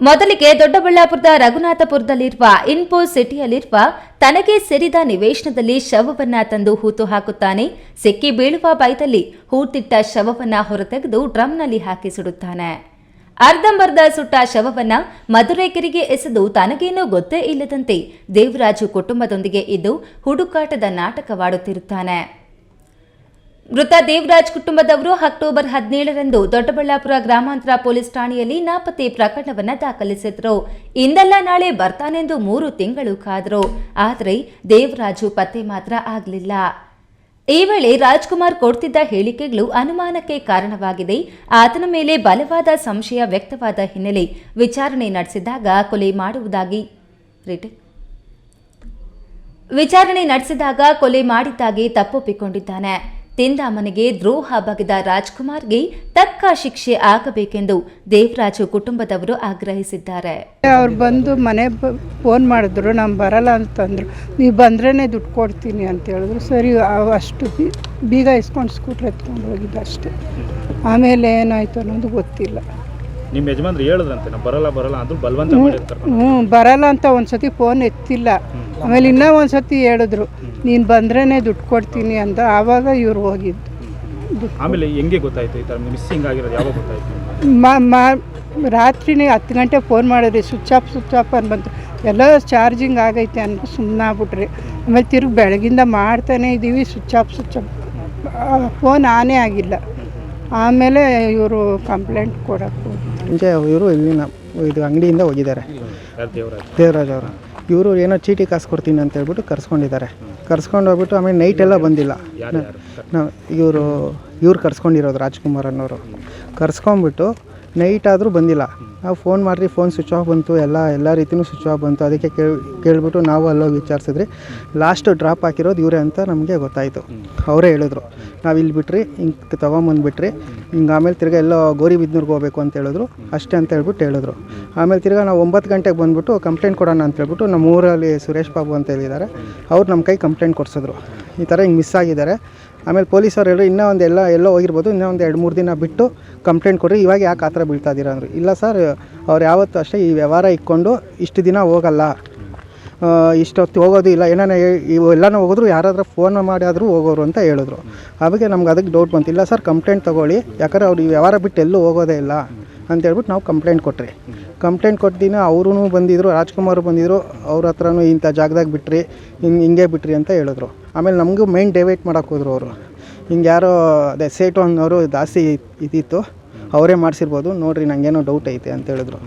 ಮೊದಲಿಗೆ ದೊಡ್ಡಬಳ್ಳಾಪುರದ ರಘುನಾಥಪುರದಲ್ಲಿರುವ ಇನ್ಫೋ ಸಿಟಿಯಲ್ಲಿರುವ ತನಗೆ ಸೇರಿದ ನಿವೇಶನದಲ್ಲಿ ಶವವನ್ನ ತಂದು ಹೂತು ಹಾಕುತ್ತಾನೆ. ಸಿಕ್ಕಿ ಬೀಳುವ ಭಯದಲ್ಲಿ ಹೂತಿಟ್ಟ ಶವವನ್ನ ಹೊರತೆಗೆದು ಡ್ರಮ್ನಲ್ಲಿ ಹಾಕಿ ಸುಡುತ್ತಾನೆ. ಅರ್ಧಂಬರ್ಧ ಸುಟ್ಟ ಶವವನ್ನ ಮಧುರೈಕರಿಗೆ ಎಸೆದು ತನಗೇನೂ ಗೊತ್ತೇ ಇಲ್ಲದಂತೆ ದೇವರಾಜು ಕುಟುಂಬದೊಂದಿಗೆ ಇದ್ದು ಹುಡುಕಾಟದ ನಾಟಕವಾಡುತ್ತಿರುತ್ತಾನೆ. ಮೃತ ದೇವರಾಜ್ ಕುಟುಂಬದವರು ಅಕ್ಟೋಬರ್ ಹದಿನೇಳರಂದು ದೊಡ್ಡಬಳ್ಳಾಪುರ ಗ್ರಾಮಾಂತರ ಪೊಲೀಸ್ ಠಾಣೆಯಲ್ಲಿ ನಾಪತ್ತೆ ಪ್ರಕರಣವನ್ನು ದಾಖಲಿಸಿದ್ರು. ಇಂದಲ್ಲ ನಾಳೆ ಬರ್ತಾನೆಂದು ಮೂರು ತಿಂಗಳು ಕಾದರು. ಆದರೆ ದೇವರಾಜು ಪತ್ತೆ ಮಾತ್ರ ಆಗಲಿಲ್ಲ. ಈ ವೇಳೆ ರಾಜ್ಕುಮಾರ್ ಕೊಡ್ತಿದ್ದ ಹೇಳಿಕೆಗಳು ಅನುಮಾನಕ್ಕೆ ಕಾರಣವಾಗಿದೆ. ಆತನ ಮೇಲೆ ಬಲವಾದ ಸಂಶಯ ವ್ಯಕ್ತವಾದ ಹಿನ್ನೆಲೆ ವಿಚಾರಣೆ ನಡೆಸಿದಾಗ ಕೊಲೆ ಮಾಡುವುದಾಗಿ ವಿಚಾರಣೆ ನಡೆಸಿದಾಗ ಕೊಲೆ ಮಾಡಿದ್ದಾಗಿ ತಪ್ಪೊಪ್ಪಿಕೊಂಡಿದ್ದಾನೆ. ತಿಂದ ಮನೆಗೆ ದ್ರೋಹ ಬಗೆದ ರಾಜ್ಕುಮಾರ್ಗೆ ತಕ್ಕ ಶಿಕ್ಷೆ ಆಗಬೇಕೆಂದು ದೇವರಾಜು ಕುಟುಂಬದವರು ಆಗ್ರಹಿಸಿದ್ದಾರೆ. ಅವ್ರು ಬಂದು ಮನೆ ಫೋನ್ ಮಾಡಿದ್ರು ನಾನು ಬರಲ್ಲ ಅಂತಂದ್ರು. ನೀವು ಬಂದ್ರೇ ದುಡ್ಡು ಕೊಡ್ತೀನಿ ಅಂತ ಹೇಳಿದ್ರು. ಸರಿ ಅವ್ ಅಷ್ಟು ಬಿ- ಬೀಗ ಇಸ್ಕೊಂಡು ಸ್ಕೂಟ್ರ್ ಎತ್ಕೊಂಡು ಹೋಗಿದ್ದು ಅಷ್ಟೇ. ಆಮೇಲೆ ಏನಾಯ್ತು ಅನ್ನೋದು ಗೊತ್ತಿಲ್ಲ. ನಿಮ್ಮ ಯಜಮಾನ್ರು ಹೇಳಿದ್ರಂತೆ ಬರಲ್ಲ ಬರಲ್ಲ ಅಂದ್ರು ಬಲವಂತ ಹ್ಞೂ ಹ್ಞೂ ಬರಲ್ಲ ಅಂತ ಒಂದು ಸತಿ ಫೋನ್ ಎತ್ತಿಲ್ಲ. ಆಮೇಲೆ ಇನ್ನೂ ಒಂದು ಸತಿ ಹೇಳಿದ್ರು ನೀನು ಬಂದ್ರೇ ದುಡ್ಡು ಕೊಡ್ತೀನಿ ಅಂತ. ಆವಾಗ ಇವ್ರು ಹೋಗಿದ್ದು. ಆಮೇಲೆ ಹೆಂಗೆ ಗೊತ್ತಾಯ್ತು ಈ ಥರ ಮಿಸ್ಸಿಂಗ್ ಆಗಿರೋದು? ಯಾವಾಗ ಗೊತ್ತಾಯ್ತು ಮಾ ಮಾ ರಾತ್ರಿನೇ ಹತ್ತು ಗಂಟೆ ಫೋನ್ ಮಾಡಿದ್ರಿ ಸ್ವಿಚ್ ಆಫ್ ಸ್ವಿಚ್ ಆಫ್ ಅಂತ ಬಂತು. ಎಲ್ಲ ಚಾರ್ಜಿಂಗ್ ಆಗೈತೆ ಅಂತ ಸುಮ್ಮನೆ ಆಗ್ಬಿಟ್ರಿ. ಆಮೇಲೆ ತಿರುಗಿ ಬೆಳಗಿಂದ ಮಾಡ್ತಾನೆ ಇದ್ದೀವಿ switch off switch off. Phone ಆನೇ ಆಗಿಲ್ಲ. ಆಮೇಲೆ ಇವರು ಕಂಪ್ಲೇಂಟ್ ಕೊಡೋಕ್ಕೆ ಹೋಗಿ ಮುಂಚೆ ಇವರು ಇಲ್ಲಿನ ಇದು ಅಂಗಡಿಯಿಂದ ಹೋಗಿದ್ದಾರೆ. ದೇವರಾಜ್ ಅವರು. ಇವರು ಏನೋ ಚೀಟಿ ಕಾಸು ಕೊಡ್ತೀನಿ ಅಂತ ಹೇಳ್ಬಿಟ್ಟು ಕರ್ಸ್ಕೊಂಡಿದ್ದಾರೆ. ಕರ್ಸ್ಕೊಂಡು ಹೋಗ್ಬಿಟ್ಟು ಆಮೇಲೆ ನೈಟ್ ಎಲ್ಲ ಬಂದಿಲ್ಲ. ನಾವು ಇವರು ಇವ್ರು ಕರ್ಸ್ಕೊಂಡಿರೋದು ರಾಜ್ಕುಮಾರ್ ಅನ್ನೋರು. ಕರ್ಸ್ಕೊಂಡ್ಬಿಟ್ಟು ನೈಟ್ ಆದರೂ ಬಂದಿಲ್ಲ. ನಾವು ಫೋನ್ ಮಾಡಿರಿ ಫೋನ್ ಸ್ವಿಚ್ ಆಫ್ ಬಂತು, ಎಲ್ಲ ಎಲ್ಲ ರೀತಿಯೂ ಸ್ವಿಚ್ ಆಫ್ ಬಂತು. ಅದಕ್ಕೆ ಕೇಳಿ, ಕೇಳಿಬಿಟ್ಟು ನಾವು ಅಲ್ಲೋಗಿ ವಿಚಾರಿಸಿದ್ರಿ. ಲಾಸ್ಟ್ ಡ್ರಾಪ್ ಹಾಕಿರೋದು ಇವರೇ ಅಂತ ನಮಗೆ ಗೊತ್ತಾಯಿತು. ಅವರೇ ಹೇಳಿದ್ರು. ನಾವು ಇಲ್ಲಿ ಬಿಟ್ರಿ, ಹಿಂಗೆ ತೊಗೊಂಬಂದುಬಿಟ್ರಿ. ಹಿಂಗೆ ಆಮೇಲೆ ತಿರ್ಗಾ ಎಲ್ಲೋ ಗೋರಿಬಿದ್ನೂರ್ಗೆ ಹೋಗ್ಬೇಕು ಅಂತ ಹೇಳಿದ್ರು. ಅಷ್ಟೇ ಅಂತ ಹೇಳ್ಬಿಟ್ಟು ಹೇಳಿದ್ರು. ಆಮೇಲೆ ತಿರ್ಗಾ ನಾವು ಒಂಬತ್ತು ಗಂಟೆಗೆ ಬಂದ್ಬಿಟ್ಟು ಕಂಪ್ಲೇಂಟ್ ಕೊಡೋಣ ಅಂತ ಹೇಳ್ಬಿಟ್ಟು ನಮ್ಮ ಊರಲ್ಲಿ ಸುರೇಶ್ ಬಾಬು ಅಂತ ಹೇಳಿದ್ದಾರೆ ಅವ್ರು ನಮ್ಮ ಕೈ ಕಂಪ್ಲೇಂಟ್ ಕೊಡಿಸಿದ್ರು. ಈ ಥರ ಹಿಂಗೆ ಮಿಸ್ ಆಗಿದ್ದಾರೆ. ಆಮೇಲೆ ಪೊಲೀಸವ್ರು ಹೇಳಿದ್ರು, ಇನ್ನೂ ಒಂದು ಎಲ್ಲ, ಎಲ್ಲೋ ಹೋಗಿರ್ಬೋದು, ಇನ್ನೂ ಒಂದು ಎರಡು ಮೂರು ದಿನ ಬಿಟ್ಟು ಕಂಪ್ಲೇಂಟ್ ಕೊಡ್ರಿ, ಇವಾಗ ಯಾಕೆ ಆ ಥರ ಬೀಳ್ತಾ ಇದ್ದೀರಾ ಅಂದರು. ಇಲ್ಲ ಸರ್, ಅವ್ರು ಯಾವತ್ತೂ ಅಷ್ಟೇ ಈ ವ್ಯವಹಾರ ಇಟ್ಕೊಂಡು ಇಷ್ಟು ದಿನ ಹೋಗಲ್ಲ. ಇಷ್ಟು ಹೊತ್ತು ಹೋಗೋದು ಇಲ್ಲ, ಏನಾನ ಇವೆಲ್ಲನೂ ಹೋಗಿದ್ರು, ಯಾರಾದರೂ ಫೋನ್ ಮಾಡಿ ಆದರೂ ಹೋಗೋರು ಅಂತ ಹೇಳಿದ್ರು. ಅವಾಗ ನಮ್ಗೆ ಅದಕ್ಕೆ ಡೌಟ್ ಬಂತು. ಇಲ್ಲ ಸರ್ ಕಂಪ್ಲೇಂಟ್ ತೊಗೊಳ್ಳಿ. ಯಾಕಂದ್ರೆ ಅವ್ರು ಈ ವ್ಯವಹಾರ ಬಿಟ್ಟು ಎಲ್ಲೂ ಹೋಗೋದೇ ಇಲ್ಲ ಅಂತೇಳ್ಬಿಟ್ಟು ನಾವು ಕಂಪ್ಲೇಂಟ್ ಕೊಟ್ರಿ. ಕಂಪ್ಲೇಂಟ್ ಕೊಟ್ಟಿನ ಅವರೂ ಬಂದಿದ್ರು, ರಾಜ್ಕುಮಾರ್ ಬಂದಿದ್ರು, ಅವ್ರ ಹತ್ರನೂ ಇಂಥ ಜಾಗದಾಗ ಬಿಟ್ರಿ, ಹಿಂಗೆ ಹಿಂಗೆ ಬಿಟ್ರಿ ಅಂತ ಹೇಳಿದ್ರು. ಆಮೇಲೆ ನಮಗೂ ಮೈಂಡ್ ಡೈವೈಟ್ ಮಾಡೋಕ್ಕೋದ್ರು ಅವರು. ಹಿಂಗೆ ಯಾರೋ ಅದೇ ಸೇಟು ಅನ್ನೋರು ಜಾಸ್ತಿ ಇದಿತ್ತು. ಅವರೇ ಮಾಡಿಸಿರ್ಬೋದು. ನೋಡಿರಿ ನನಗೇನೋ ಡೌಟ್ ಐತೆ ಅಂತ ಹೇಳಿದ್ರು.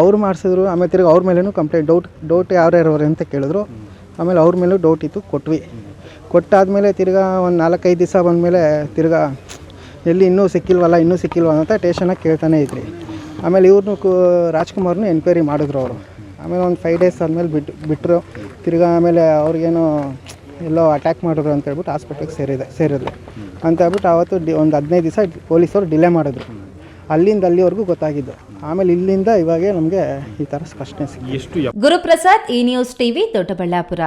ಅವ್ರು ಮಾಡಿಸಿದ್ರು, ಆಮೇಲೆ ತಿರ್ಗಿ ಅವ್ರ ಮೇಲೂ ಕಂಪ್ಲೇಂಟ್ ಡೌಟ್ ಡೌಟ್ ಯಾರ್ಯಾರವ್ರೆ ಅಂತ ಕೇಳಿದ್ರು. ಆಮೇಲೆ ಅವ್ರ ಮೇಲೂ ಡೌಟ್ ಇತ್ತು, ಕೊಟ್ವಿ. ಕೊಟ್ಟಾದಮೇಲೆ ತಿರ್ಗಾ ಒಂದು ನಾಲ್ಕೈದು ದಿವಸ ಬಂದಮೇಲೆ ತಿರ್ಗಾ ಎಲ್ಲಿ ಇನ್ನೂ ಸಿಕ್ಕಿಲ್ವಲ್ಲ ಇನ್ನೂ ಸಿಕ್ಕಿಲ್ವಲ್ಲ ಅಂತ ಟೇಷನಾಗಿ ಕೇಳ್ತಾನೆ ಇದ್ರಿ. ಆಮೇಲೆ ಇವ್ರನ್ನೂ ಕು, ರಾಜ್ಕುಮಾರ್ನು ಎನ್ಕ್ವೈರಿ ಮಾಡಿದ್ರು ಅವರು. ಆಮೇಲೆ ಒಂದು ಫೈವ್ ಡೇಸ್ ಆದಮೇಲೆ ಬಿಟ್ಟು ಬಿಟ್ಟರು ತಿರ್ಗಾ ಆಮೇಲೆ ಅವ್ರಿಗೇನೋ ಎಲ್ಲೋ ಅಟ್ಯಾಕ್ ಮಾಡಿದ್ರು ಅಂತ ಹೇಳ್ಬಿಟ್ಟು ಹಾಸ್ಪಿಟ್ಲಿಗೆ ಸೇರಿದೆ ಸೇರಿದ್ರು ಅಂತ ಹೇಳ್ಬಿಟ್ಟು ಆವತ್ತು ಡಿ ಒಂದು ಹದಿನೈದು ದಿವಸ ಪೊಲೀಸರು ಡಿಲೇ ಮಾಡಿದ್ರು. ಅಲ್ಲಿಂದ ಅಲ್ಲಿವರೆಗೂ ಗೊತ್ತಾಗಿದ್ದು. ಆಮೇಲೆ ಇಲ್ಲಿಂದ ಇವಾಗೆ ನಮಗೆ ಈ ಥರ ಸ್ಪಷ್ಟನೆ ಸಿಕ್ಕಿದೆ. ಎಷ್ಟು ಗುರುಪ್ರಸಾದ್ ಈ news TV Doddaballapur.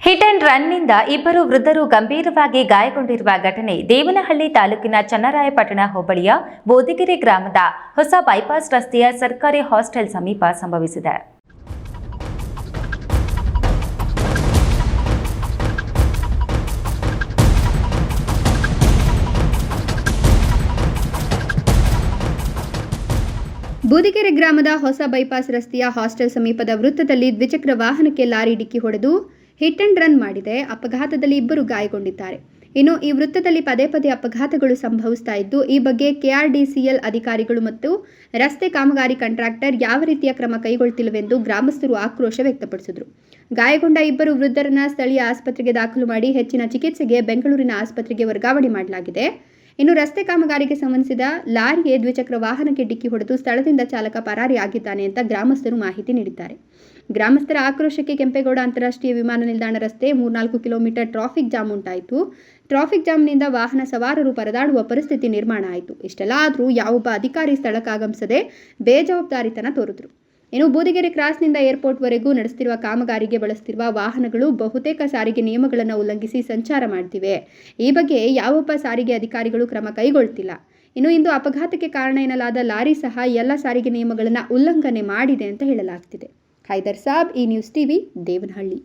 Hit and ರನ್ನಿಂದ ಇಬ್ಬರು ವೃದ್ಧರು ಗಂಭೀರವಾಗಿ ಗಾಯಗೊಂಡಿರುವ ಘಟನೆ ದೇವನಹಳ್ಳಿ ತಾಲೂಕಿನ ಚನ್ನರಾಯಪಟ್ಟಣ ಹೋಬಳಿಯ ಬೋದಿಗಿರಿ ಗ್ರಾಮದ ಹೊಸ ಬೈಪಾಸ್ ರಸ್ತೆಯ ಸರ್ಕಾರಿ ಹಾಸ್ಟೆಲ್ ಸಮೀಪ ಸಂಭವಿಸಿದೆ. ಬೂದಿಗೆರೆ ಗ್ರಾಮದ ಹೊಸ ಬೈಪಾಸ್ ರಸ್ತೆಯ ಹಾಸ್ಟೆಲ್ ಸಮೀಪದ ವೃತ್ತದಲ್ಲಿ ದ್ವಿಚಕ್ರ ವಾಹನಕ್ಕೆ ಲಾರಿ ಡಿಕ್ಕಿ ಹೊಡೆದು ಹಿಟ್ ಅಂಡ್ ರನ್ ಮಾಡಿದೆ. ಅಪಘಾತದಲ್ಲಿ ಇಬ್ಬರು ಗಾಯಗೊಂಡಿದ್ದಾರೆ. ಇನ್ನು ಈ ವೃತ್ತದಲ್ಲಿ ಪದೇ ಪದೇ ಅಪಘಾತಗಳು ಸಂಭವಿಸ್ತಾ ಇದ್ದು, ಈ ಬಗ್ಗೆ ಕೆಆರ್ಡಿಸಿಎಲ್ ಅಧಿಕಾರಿಗಳು ಮತ್ತು ರಸ್ತೆ ಕಾಮಗಾರಿ ಕಾಂಟ್ರಾಕ್ಟರ್ ಯಾವ ರೀತಿಯ ಕ್ರಮ ಕೈಗೊಳ್ತಿಲ್ಲವೆಂದು ಗ್ರಾಮಸ್ಥರು ಆಕ್ರೋಶ ವ್ಯಕ್ತಪಡಿಸಿದರು. ಗಾಯಗೊಂಡ ಇಬ್ಬರು ವೃದ್ಧರನ್ನ ಸ್ಥಳೀಯ ಆಸ್ಪತ್ರೆಗೆ ದಾಖಲು ಮಾಡಿ ಹೆಚ್ಚಿನ ಚಿಕಿತ್ಸೆಗೆ ಬೆಂಗಳೂರಿನ ಆಸ್ಪತ್ರೆಗೆ ವರ್ಗಾವಣೆ ಮಾಡಲಾಗಿದೆ. ಇನ್ನು ರಸ್ತೆ ಕಾಮಗಾರಿಗೆ ಸಂಬಂಧಿಸಿದ ಲಾರಿಗೆ ದ್ವಿಚಕ್ರ ವಾಹನಕ್ಕೆ ಡಿಕ್ಕಿ ಹೊಡೆದು ಸ್ಥಳದಿಂದ ಚಾಲಕ ಪರಾರಿಯಾಗಿದ್ದಾನೆ ಅಂತ ಗ್ರಾಮಸ್ಥರು ಮಾಹಿತಿ ನೀಡಿದ್ದಾರೆ. ಗ್ರಾಮಸ್ಥರ ಆಕ್ರೋಶಕ್ಕೆ ಕೆಂಪೇಗೌಡ ಅಂತಾರಾಷ್ಟ್ರೀಯ ವಿಮಾನ ನಿಲ್ದಾಣ ರಸ್ತೆ ಮೂರ್ನಾಲ್ಕು ಕಿಲೋಮೀಟರ್ ಟ್ರಾಫಿಕ್ ಜಾಮ್ ಉಂಟಾಯಿತು. ಟ್ರಾಫಿಕ್ ಜಾಮ್ನಿಂದ ವಾಹನ ಸವಾರರು ಪರದಾಡುವ ಪರಿಸ್ಥಿತಿ ನಿರ್ಮಾಣ ಆಯಿತು. ಇಷ್ಟೆಲ್ಲ ಆದರೂ ಯಾವೊಬ್ಬ ಅಧಿಕಾರಿ ಸ್ಥಳಕ್ಕಾಗಮಿಸದೆ ಬೇಜವಾಬ್ದಾರಿತನ ತೋರಿದ್ರು. ಇನ್ನು ಬೂದಿಗೆರೆ ಕ್ರಾಸ್ನಿಂದ ಏರ್ಪೋರ್ಟ್ವರೆಗೂ ನಡೆಸುತ್ತಿರುವ ಕಾಮಗಾರಿಗೆ ಬಳಸುತ್ತಿರುವ ವಾಹನಗಳು ಬಹುತೇಕ ಸಾರಿಗೆ ನಿಯಮಗಳನ್ನು ಉಲ್ಲಂಘಿಸಿ ಸಂಚಾರ ಮಾಡ್ತಿವೆ. ಈ ಬಗ್ಗೆ ಯಾವೊಬ್ಬ ಸಾರಿಗೆ ಅಧಿಕಾರಿಗಳು ಕ್ರಮ ಕೈಗೊಳ್ತಿಲ್ಲ. ಇನ್ನು ಇಂದು ಅಪಘಾತಕ್ಕೆ ಕಾರಣ ಎನ್ನಲಾದ ಲಾರಿ ಸಹ ಎಲ್ಲ ಸಾರಿಗೆ ನಿಯಮಗಳನ್ನು ಉಲ್ಲಂಘನೆ ಮಾಡಿದೆ ಅಂತ ಹೇಳಲಾಗ್ತಿದೆ. ಖೈದರ್ ಸಾಬ್, ಈ ನ್ಯೂಸ್ ಟಿವಿ, ದೇವನಹಳ್ಳಿ.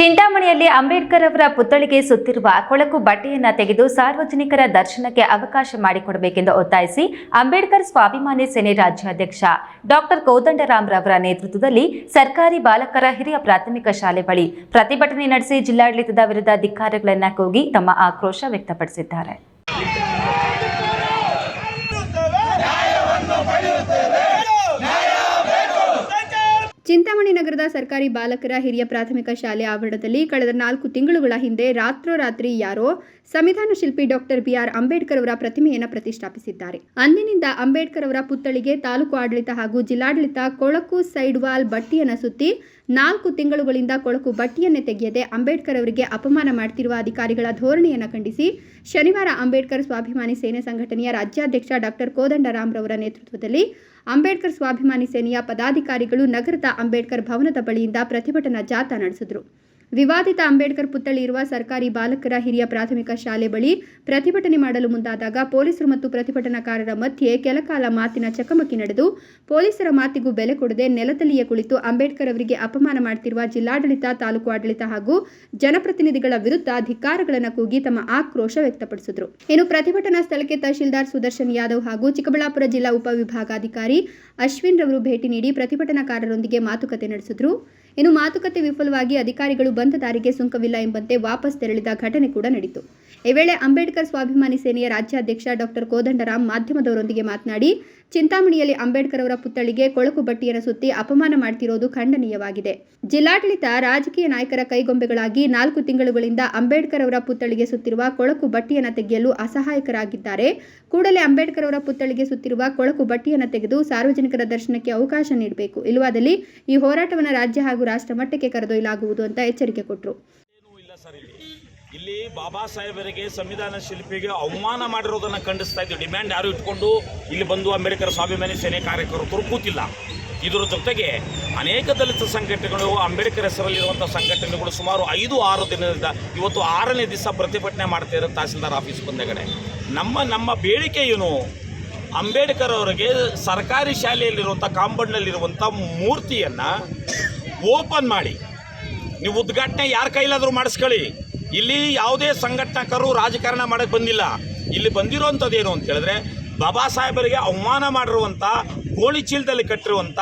ಚಿಂತಾಮಣಿಯಲ್ಲಿ ಅಂಬೇಡ್ಕರ್ ಅವರ ಪುತ್ಥಳಿಗೆ ಸುತ್ತಿರುವ ಕೊಳಕು ಬಟ್ಟೆಯನ್ನ ತೆಗೆದು ಸಾರ್ವಜನಿಕರ ದರ್ಶನಕ್ಕೆ ಅವಕಾಶ ಮಾಡಿಕೊಡಬೇಕೆಂದು ಒತ್ತಾಯಿಸಿ ಅಂಬೇಡ್ಕರ್ ಸ್ವಾಭಿಮಾನಿ ಸೇನೆ ರಾಜ್ಯಾಧ್ಯಕ್ಷ ಡಾಕ್ಟರ್ ಕೋದಂಡರಾಮ್ ರವರ ನೇತೃತ್ವದಲ್ಲಿ ಸರ್ಕಾರಿ ಬಾಲಕರ ಹಿರಿಯ ಪ್ರಾಥಮಿಕ ಶಾಲೆ ಬಳಿ ಪ್ರತಿಭಟನೆ ನಡೆಸಿ ಜಿಲ್ಲಾಡಳಿತದ ವಿರುದ್ಧ ಧಿಕ್ಕಾರಗಳನ್ನ ಕೂಗಿ ತಮ್ಮ ಆಕ್ರೋಶ ವ್ಯಕ್ತಪಡಿಸಿದ್ದಾರೆ. ಚಿಂತಾಮಣಿ ನಗರದ ಸರ್ಕಾರಿ ಬಾಲಕರ ಹಿರಿಯ ಪ್ರಾಥಮಿಕ ಶಾಲೆ ಆವರಣದಲ್ಲಿ ಕಳೆದ ನಾಲ್ಕು ತಿಂಗಳುಗಳ ಹಿಂದೆ ರಾತ್ರೋರಾತ್ರಿ ಯಾರೋ ಸಂವಿಧಾನ ಶಿಲ್ಪಿ ಡಾಕ್ಟರ್ ಬಿಆರ್ ಅಂಬೇಡ್ಕರ್ ಅವರ ಪ್ರತಿಮೆಯನ್ನು ಪ್ರತಿಷ್ಠಾಪಿಸಿದ್ದಾರೆ. ಅಂದಿನಿಂದ ಅಂಬೇಡ್ಕರ್ ಅವರ ಪುತ್ಥಳಿಗೆ ತಾಲೂಕು ಆಡಳಿತ ಹಾಗೂ ಜಿಲ್ಲಾಡಳಿತ ಕೊಳಕು ಸೈಡ್ ವಾಲ್ ಬಟ್ಟಿಯನ್ನು ಸುತ್ತಿ ನಾಲ್ಕು ತಿಂಗಳುಗಳಿಂದ ಕೊಳಕು ಬಟ್ಟೆಯನ್ನೇ ತೆಗೆಯದೆ ಅಂಬೇಡ್ಕರ್ ಅವರಿಗೆ ಅಪಮಾನ ಮಾಡ್ತಿರುವ ಅಧಿಕಾರಿಗಳ ಧೋರಣೆಯನ್ನು ಖಂಡಿಸಿ ಶನಿವಾರ ಅಂಬೇಡ್ಕರ್ ಸ್ವಾಭಿಮಾನಿ ಸೇನೆ ಸಂಘಟನೆಯ ರಾಜ್ಯಾಧ್ಯಕ್ಷ ಡಾಕ್ಟರ್ ಕೋದಂಡರಾಮ್ರವರ ನೇತೃತ್ವದಲ್ಲಿ ಅಂಬೇಡ್ಕರ್ ಸ್ವಾಭಿಮಾನಿ ಸೇನೆಯ ಪದಾಧಿಕಾರಿಗಳು ನಗರದ ಅಂಬೇಡ್ಕರ್ ಭವನದ ಬಳಿಯಿಂದ ಪ್ರತಿಭಟನಾ ಜಾಥಾ ನಡೆಸಿದರು. ವಿವಾದಿತ ಅಂಬೇಡ್ಕರ್ ಪುತ್ಥಳಿ ಇರುವ ಸರ್ಕಾರಿ ಬಾಲಕರ ಹಿರಿಯ ಪ್ರಾಥಮಿಕ ಶಾಲೆ ಬಳಿ ಪ್ರತಿಭಟನೆ ಮಾಡಲು ಮುಂದಾದಾಗ ಪೊಲೀಸರು ಮತ್ತು ಪ್ರತಿಭಟನಾಕಾರರ ಮಧ್ಯೆ ಕೆಲಕಾಲ ಮಾತಿನ ಚಕಮಕಿ ನಡೆದು ಪೊಲೀಸರ ಮಾತಿಗೂ ಬೆಲೆ ಕೊಡದೆ ನೆಲದಲ್ಲಿಯೇ ಕುಳಿತು ಅಂಬೇಡ್ಕರ್ ಅವರಿಗೆ ಅಪಮಾನ ಮಾಡ್ತಿರುವ ಜಿಲ್ಲಾಡಳಿತ, ತಾಲೂಕು ಆಡಳಿತ ಹಾಗೂ ಜನಪ್ರತಿನಿಧಿಗಳ ವಿರುದ್ಧ ಧಿಕ್ಕಾರಗಳನ್ನು ಕೂಗಿ ತಮ್ಮ ಆಕ್ರೋಶ ವ್ಯಕ್ತಪಡಿಸಿದರು. ಇನ್ನು ಪ್ರತಿಭಟನಾ ಸ್ಥಳಕ್ಕೆ ತಹಶೀಲ್ದಾರ್ ಸುದರ್ಶನ್ ಯಾದವ್ ಹಾಗೂ ಚಿಕ್ಕಬಳ್ಳಾಪುರ ಜಿಲ್ಲಾ ಉಪವಿಭಾಗಾಧಿಕಾರಿ ಅಶ್ವಿನ್ ರವರು ಭೇಟಿ ನೀಡಿ ಪ್ರತಿಭಟನಾಕಾರರೊಂದಿಗೆ ಮಾತುಕತೆ ನಡೆಸಿದ್ರು. ಇನ್ನು ಮಾತುಕತೆ ವಿಫಲವಾಗಿ ಅಧಿಕಾರಿಗಳು ಬಂದ ದಾರಿಗೆ ಸುಂಕವಿಲ್ಲ ಎಂಬಂತೆ ವಾಪಸ್ ತೆರಳಿದ ಘಟನೆ ಕೂಡ ನಡೆಯಿತು ಈ ವೇಳೆ ಅಂಬೇಡ್ಕರ್ ಸ್ವಾಭಿಮಾನಿ ಸೇನೆಯ ರಾಜ್ಯಾಧ್ಯಕ್ಷ ಡಾಕ್ಟರ್ ಕೋದಂಡರಾಮ್ ಮಾಧ್ಯಮದವರೊಂದಿಗೆ ಮಾತನಾಡಿ, ಚಿಂತಾಮಣಿಯಲ್ಲಿ ಅಂಬೇಡ್ಕರ್ ಅವರ ಪುತ್ಥಳಿಗೆ ಕೊಳಕು ಬಟ್ಟಿಯನ್ನು ಸುತ್ತಿ ಅಪಮಾನ ಮಾಡ್ತಿರೋದು ಖಂಡನೀಯವಾಗಿದೆ. ಜಿಲ್ಲಾಡಳಿತ ರಾಜಕೀಯ ನಾಯಕರ ಕೈಗೊಂಬೆಗಳಾಗಿ ನಾಲ್ಕು ತಿಂಗಳುಗಳಿಂದ ಅಂಬೇಡ್ಕರ್ ಅವರ ಪುತ್ಥಳಿಗೆ ಸುತ್ತಿರುವ ಕೊಳಕು ಬಟ್ಟಿಯನ್ನು ತೆಗೆಯಲು ಅಸಹಾಯಕರಾಗಿದ್ದಾರೆ. ಕೂಡಲೇ ಅಂಬೇಡ್ಕರ್ ಅವರ ಪುತ್ಥಳಿಗೆ ಸುತ್ತಿರುವ ಕೊಳಕು ಬಟ್ಟಿಯನ್ನು ತೆಗೆದು ಸಾರ್ವಜನಿಕರ ದರ್ಶನಕ್ಕೆ ಅವಕಾಶ ನೀಡಬೇಕು. ಇಲ್ಲವಾದಲ್ಲಿ ಈ ಹೋರಾಟವನ್ನು ರಾಜ್ಯ ಹಾಗೂ ರಾಷ್ಟ್ರ ಮಟ್ಟಕ್ಕೆ ಕರೆದೊಯ್ಯಲಾಗುವುದು ಅಂತ ಎಚ್ಚರಿಕೆ ಕೊಟ್ಟರು ಇಲ್ಲಿ ಬಾಬಾ ಸಾಹೇಬರಿಗೆ ಸಂವಿಧಾನ ಶಿಲ್ಪಿಗೆ ಅವಮಾನ ಮಾಡಿರೋದನ್ನ ಖಂಡಿಸ್ತಾ ಇದ್ದೀವಿ. ಡಿಮ್ಯಾಂಡ್ ಯಾರು ಇಟ್ಕೊಂಡು ಇಲ್ಲಿ ಬಂದು ಅಂಬೇಡ್ಕರ್ ಸ್ವಾಭಿಮಾನಿ ಸೇನೆ ಕಾರ್ಯಕರ್ತರು ಕೂತಿಲ್ಲ ಇದರ ಜೊತೆಗೆ ಅನೇಕ ದಲಿತ ಸಂಘಟನೆಗಳು, ಅಂಬೇಡ್ಕರ್ ಹೆಸರಲ್ಲಿರುವಂಥ ಸಂಘಟನೆಗಳು ಸುಮಾರು ಐದು ಆರು ದಿನದಿಂದ ಇವತ್ತು ಆರನೇ ದಿವಸ ಪ್ರತಿಭಟನೆ ಮಾಡ್ತಾ ಇರೋ ತಹಸೀಲ್ದಾರ್ ಆಫೀಸ್ ಮುಂದೆಗಡೆ ನಮ್ಮ ನಮ್ಮ ಬೇಡಿಕೆ ಏನು? ಅಂಬೇಡ್ಕರ್ ಅವರಿಗೆ ಸರ್ಕಾರಿ ಶಾಲೆಯಲ್ಲಿರುವಂಥ ಕಾಂಪೌಂಡ್ನಲ್ಲಿರುವಂಥ ಮೂರ್ತಿಯನ್ನು ಓಪನ್ ಮಾಡಿ. ನೀವು ಉದ್ಘಾಟನೆ ಯಾರ ಕೈಲಾದರೂ ಮಾಡಿಸ್ಕೊಳ್ಳಿ. ಇಲ್ಲಿ ಯಾವುದೇ ಸಂಘಟನಕರು ರಾಜಕಾರಣ ಮಾಡಕ್ಕೆ ಬಂದಿಲ್ಲ. ಇಲ್ಲಿ ಬಂದಿರೋವಂಥದ್ದು ಏನು ಅಂತ ಹೇಳಿದ್ರೆ ಬಾಬಾ ಸಾಹೇಬರಿಗೆ ಅವಮಾನ ಮಾಡಿರುವಂಥ ಗೋಳಿ ಚೀಲದಲ್ಲಿ ಕಟ್ಟಿರುವಂಥ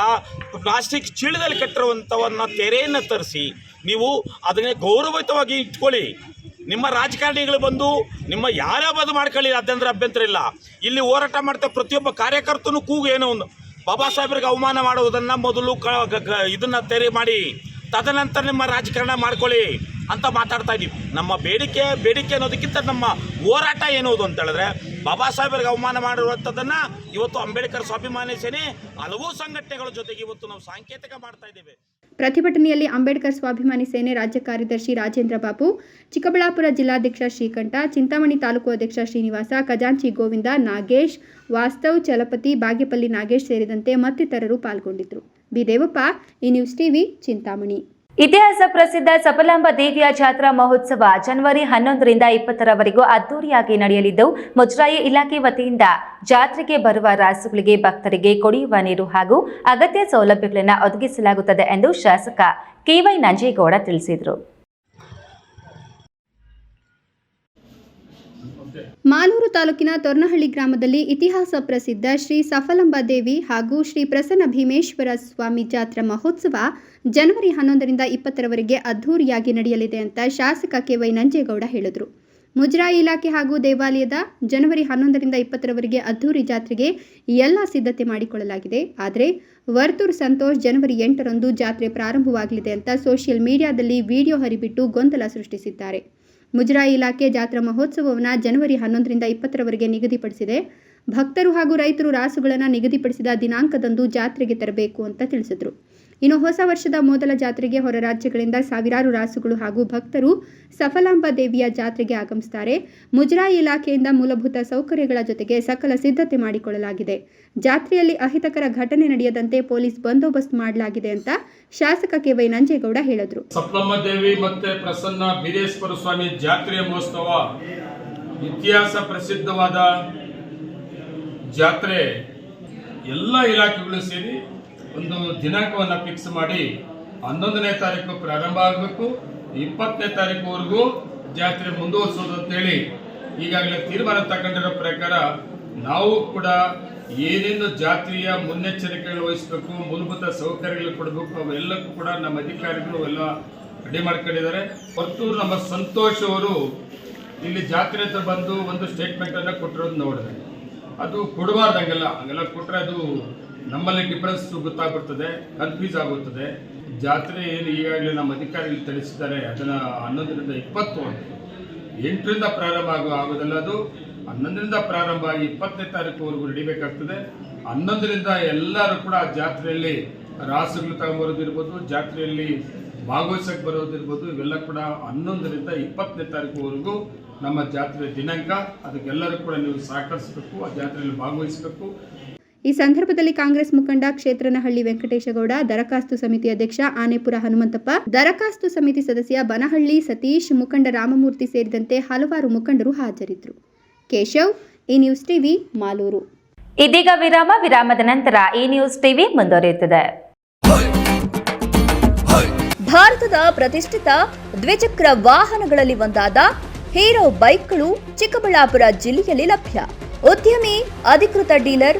ಪ್ಲಾಸ್ಟಿಕ್ ಚೀಲದಲ್ಲಿ ಕಟ್ಟಿರುವಂಥವನ್ನ ತೆರೆಯನ್ನು ತರಿಸಿ, ನೀವು ಅದನ್ನೇ ಗೌರವಯುತವಾಗಿ ಇಟ್ಕೊಳ್ಳಿ. ನಿಮ್ಮ ರಾಜಕಾರಣಿಗಳು ಬಂದು ನಿಮ್ಮ ಯಾರೇ ಬದು ಮಾಡ್ಕೊಳ್ಳಿ ಅದಂದ್ರೆ ಅಭ್ಯಂತರ ಇಲ್ಲ. ಇಲ್ಲಿ ಹೋರಾಟ ಮಾಡ್ತಾ ಪ್ರತಿಯೊಬ್ಬ ಕಾರ್ಯಕರ್ತನೂ ಕೂಗು ಏನೋ ಒಂದು. ಬಾಬಾ ಸಾಹೇಬರಿಗೆ ಅವಮಾನ ಮಾಡುವುದನ್ನು ಮೊದಲು ಕ ಇದನ್ನ ತೆರೆ ಮಾಡಿ, ತದನಂತರ ನಿಮ್ಮ ರಾಜಕಾರಣ ಮಾಡ್ಕೊಳ್ಳಿ. ಅಂತ ಮಾತಾಡ್ತಾ ಇದ್ದೀವಿ. ನಮ್ಮ ಬೇಡಿಕೆ ಬೇಡಿಕೆ ಅನ್ನೋದಕ್ಕಿಂತ ನಮ್ಮ ಹೋರಾಟ ಏನೋದು ಅಂತ ಹೇಳಿದ್ರೆ, ಬಾಬಾ ಸಾಹೇಬರಿಗೆ ಅವಮಾನ ಮಾಡಿರುವಂಥದ್ದನ್ನು ಇವತ್ತು ಅಂಬೇಡ್ಕರ್ ಸ್ವಾಭಿಮಾನಿ ಸೇನೆ ಹಲವು ಸಂಘಟನೆಗಳ ಜೊತೆಗೆ ಇವತ್ತು ನಾವು ಸಾಂಕೇತಿಕ ಮಾಡ್ತಾ ಇದ್ದೇವೆ. ಪ್ರತಿಭಟನೆಯಲ್ಲಿ ಅಂಬೇಡ್ಕರ್ ಸ್ವಾಭಿಮಾನಿ ಸೇನೆ ರಾಜ್ಯ ಕಾರ್ಯದರ್ಶಿ ರಾಜೇಂದ್ರ ಬಾಬು, ಚಿಕ್ಕಬಳ್ಳಾಪುರ ಜಿಲ್ಲಾಧ್ಯಕ್ಷ ಶ್ರೀಕಂಠ, ಚಿಂತಾಮಣಿ ತಾಲೂಕು ಅಧ್ಯಕ್ಷ ಶ್ರೀನಿವಾಸ, ಖಜಾಂಚಿ ಗೋವಿಂದ, ನಾಗೇಶ್, ವಾಸ್ತವ್, ಚಲಪತಿ, ಬಾಗೇಪಲ್ಲಿ ನಾಗೇಶ್ ಸೇರಿದಂತೆ ಮತ್ತಿತರರು ಪಾಲ್ಗೊಂಡಿದ್ದರು. ಬಿ ದೇವಪ್ಪ ಈ ನ್ಯೂಸ್ ಟಿವಿ, ಚಿಂತಾಮಣಿ. ಇತಿಹಾಸ ಪ್ರಸಿದ್ಧ ಸಪಲಾಂಬ ದೇವಿಯ ಜಾತ್ರಾ ಮಹೋತ್ಸವ ಜನವರಿ ಹನ್ನೊಂದರಿಂದ ಇಪ್ಪತ್ತರವರೆಗೂ ಅದ್ದೂರಿಯಾಗಿ ನಡೆಯಲಿದ್ದು, ಮುಜರಾಯಿ ಇಲಾಖೆ ವತಿಯಿಂದ ಜಾತ್ರೆಗೆ ಬರುವ ರಾಸುಗಳಿಗೆ, ಭಕ್ತರಿಗೆ ಕುಡಿಯುವ ನೀರು ಹಾಗೂ ಅಗತ್ಯ ಸೌಲಭ್ಯಗಳನ್ನು ಒದಗಿಸಲಾಗುತ್ತದೆ ಎಂದು ಶಾಸಕ ಕೆವೈ ನಂಜೇಗೌಡ ತಿಳಿಸಿದರು. ಮಾಲೂರು ತಾಲೂಕಿನ ತೊರ್ನಹಳ್ಳಿ ಗ್ರಾಮದಲ್ಲಿ ಇತಿಹಾಸ ಪ್ರಸಿದ್ಧ ಶ್ರೀ ಸಫಲಂಬಾ ದೇವಿ ಹಾಗೂ ಶ್ರೀ ಪ್ರಸನ್ನ ಭೀಮೇಶ್ವರ ಸ್ವಾಮಿ ಜಾತ್ರಾ ಮಹೋತ್ಸವ ಜನವರಿ ಹನ್ನೊಂದರಿಂದ ಇಪ್ಪತ್ತರವರೆಗೆ ಅದ್ಧೂರಿಯಾಗಿ ನಡೆಯಲಿದೆ ಅಂತ ಶಾಸಕ ಕೆವೈ ನಂಜೇಗೌಡ ಹೇಳಿದರು. ಮುಜರಾಯಿ ಇಲಾಖೆ ಹಾಗೂ ದೇವಾಲಯದ ಜನವರಿ ಹನ್ನೊಂದರಿಂದ ಇಪ್ಪತ್ತರವರೆಗೆ ಅದ್ಧೂರಿ ಜಾತ್ರೆಗೆ ಎಲ್ಲ ಸಿದ್ಧತೆ ಮಾಡಿಕೊಳ್ಳಲಾಗಿದೆ. ಆದರೆ ವರ್ತೂರ್ ಸಂತೋಷ್ ಜನವರಿ ಎಂಟರಂದು ಜಾತ್ರೆ ಪ್ರಾರಂಭವಾಗಲಿದೆ ಅಂತ ಸೋಷಿಯಲ್ ಮೀಡಿಯಾದಲ್ಲಿ ವಿಡಿಯೋ ಹರಿಬಿಟ್ಟು ಗೊಂದಲ ಸೃಷ್ಟಿಸಿದ್ದಾರೆ. ಮುಜರಾಯಿ ಇಲಾಖೆ ಜಾತ್ರಾ ಮಹೋತ್ಸವವನ್ನು ಜನವರಿ ಹನ್ನೊಂದರಿಂದ ಇಪ್ಪತ್ತರವರೆಗೆ ನಿಗದಿಪಡಿಸಿದೆ. ಭಕ್ತರು ಹಾಗೂ ರೈತರು ರಾಸುಗಳನ್ನು ನಿಗದಿಪಡಿಸಿದ ದಿನಾಂಕದಂದು ಜಾತ್ರೆಗೆ ತರಬೇಕು ಅಂತ ತಿಳಿಸಿದರು. ಇನ್ನು ಹೊಸ ವರ್ಷದ ಮೊದಲ ಜಾತ್ರೆಗೆ ಹೊರ ರಾಜ್ಯಗಳಿಂದ ಸಾವಿರಾರು ರಾಸುಗಳು ಹಾಗೂ ಭಕ್ತರು ಸಫಲಾಂಬ ದೇವಿಯ ಜಾತ್ರೆಗೆ ಆಗಮಿಸುತ್ತಾರೆ. ಮುಜರಾಯಿ ಇಲಾಖೆಯಿಂದ ಮೂಲಭೂತ ಸೌಕರ್ಯಗಳ ಜೊತೆಗೆ ಸಕಲ ಸಿದ್ಧತೆ ಮಾಡಿಕೊಳ್ಳಲಾಗಿದೆ. ಜಾತ್ರೆಯಲ್ಲಿ ಅಹಿತಕರ ಘಟನೆ ನಡೆಯದಂತೆ ಪೊಲೀಸ್ ಬಂದೋಬಸ್ತ್ ಮಾಡಲಾಗಿದೆ ಅಂತ ಶಾಸಕ ಕೆ ವೈ ನಂಜೇಗೌಡ ಹೇಳಿದರು. ದೇವಿ ಮತ್ತೆ ಪ್ರಸನ್ನ ಬೀರೇಶ್ವರ ಸ್ವಾಮಿ ಜಾತ್ರೆಯ ಮಹೋತ್ಸವ ಇತಿಹಾಸ ಪ್ರಸಿದ್ಧವಾದ ಜಾತ್ರೆ ಎಲ್ಲ ಇಲಾಖೆಗಳು ಸೇರಿ ಒಂದು ದಿನಾಂಕವನ್ನು ಫಿಕ್ಸ್ ಮಾಡಿ ಹನ್ನೊಂದನೇ ತಾರೀಕು ಪ್ರಾರಂಭ ಆಗಬೇಕು, ಇಪ್ಪತ್ತನೇ ತಾರೀಕುವರೆಗೂ ಜಾತ್ರೆ ಮುಂದುವರಿಸೋದು ಅಂತೇಳಿ ಈಗಾಗಲೇ ತೀರ್ಮಾನ ತಗೊಂಡಿರೋ ಪ್ರಕಾರ ನಾವು ಕೂಡ ಏನೇನು ಜಾತ್ರೆಯ ಮುನ್ನೆಚ್ಚರಿಕೆಗಳು ವಹಿಸಬೇಕು, ಮೂಲಭೂತ ಸೌಕರ್ಯಗಳು ಕೊಡಬೇಕು, ಅವೆಲ್ಲಕ್ಕೂ ಕೂಡ ನಮ್ಮ ಅಧಿಕಾರಿಗಳು ಎಲ್ಲ ರೆಡಿ ಮಾಡ್ಕೊಂಡಿದ್ದಾರೆ. ಮತ್ತು ನಮ್ಮ ಸಂತೋಷ್ ಅವರು ಇಲ್ಲಿ ಜಾತ್ರೆ ಹತ್ರ ಬಂದು ಒಂದು ಸ್ಟೇಟ್ಮೆಂಟ್ ಅನ್ನ ಕೊಟ್ಟಿರೋದು ನೋಡಿದೆ. ಅದು ಕೊಡಬಾರ್ದು ಹಂಗೆಲ್ಲ. ಹಂಗೆಲ್ಲ ಕೊಟ್ಟರೆ ಅದು ನಮ್ಮಲ್ಲಿ ಡಿಫರೆನ್ಸ್ ಗೊತ್ತಾಗ್ಬಿಡ್ತದೆ ಕನ್ಫ್ಯೂಸ್ ಆಗುತ್ತದೆ. ಜಾತ್ರೆ ಏನು ಈಗಾಗಲೇ ನಮ್ಮ ಅಧಿಕಾರಿಗಳು ತಿಳಿಸಿದ್ದಾರೆ, ಅದನ್ನು ಹನ್ನೊಂದರಿಂದ ಇಪ್ಪತ್ತು ಎಂಟರಿಂದ ಪ್ರಾರಂಭ ಆಗೋ ಆಗೋದಲ್ಲ ಅದು. ಹನ್ನೊಂದರಿಂದ ಪ್ರಾರಂಭ ಆಗಿ ಇಪ್ಪತ್ತನೇ ತಾರೀಕುವರೆಗೂ ನಡಿಬೇಕಾಗ್ತದೆ. ಹನ್ನೊಂದರಿಂದ ಎಲ್ಲರೂ ಕೂಡ ಆ ಜಾತ್ರೆಯಲ್ಲಿ ರಾಸುಗಳು ತಗೊಂಬರೋದಿರ್ಬೋದು ಜಾತ್ರೆಯಲ್ಲಿ ಭಾಗವಹಿಸಕ್ಕೆ ಬರೋದಿರ್ಬೋದು ಇವೆಲ್ಲ ಕೂಡ ಹನ್ನೊಂದರಿಂದ ಇಪ್ಪತ್ತನೇ ತಾರೀಕುವರೆಗೂ ನಮ್ಮ ಜಾತ್ರೆ ದಿನಾಂಕ. ಅದಕ್ಕೆಲ್ಲರೂ ಕೂಡ ನೀವು ಸಹಕರಿಸಬೇಕು, ಆ ಜಾತ್ರೆಯಲ್ಲಿ ಭಾಗವಹಿಸಬೇಕು. ಈ ಸಂದರ್ಭದಲ್ಲಿ ಕಾಂಗ್ರೆಸ್ ಮುಖಂಡ ಕ್ಷೇತ್ರನಹಳ್ಳಿ ವೆಂಕಟೇಶಗೌಡ ದರಖಾಸ್ತು ಸಮಿತಿ ಅಧ್ಯಕ್ಷ ಆನೆಪುರ ಹನುಮಂತಪ್ಪ ದರಖಾಸ್ತು ಸಮಿತಿ ಸದಸ್ಯ ಬನಹಳ್ಳಿ ಸತೀಶ್ ಮುಖಂಡ ರಾಮಮೂರ್ತಿ ಸೇರಿದಂತೆ ಹಲವಾರು ಮುಖಂಡರು ಹಾಜರಿದ್ದರು. ಕೇಶವ್ ಈ ನ್ಯೂಸ್ ಟಿವಿ ಮಾಲೂರು. ಇದೀಗ ವಿರಾಮ ವಿರಾಮದ ನಂತರ ಈ ನ್ಯೂಸ್ ಟಿವಿ ಮುಂದುವರಿಯುತ್ತದೆ. ಭಾರತದ ಪ್ರತಿಷ್ಠಿತ ದ್ವಿಚಕ್ರ ವಾಹನಗಳಲ್ಲಿ ಒಂದಾದ ಹೀರೋ ಬೈಕ್ಗಳು ಚಿಕ್ಕಬಳ್ಳಾಪುರ ಜಿಲ್ಲೆಯಲ್ಲಿ ಲಭ್ಯ. ಉದ್ಯಮಿ ಅಧಿಕೃತ ಡೀಲರ್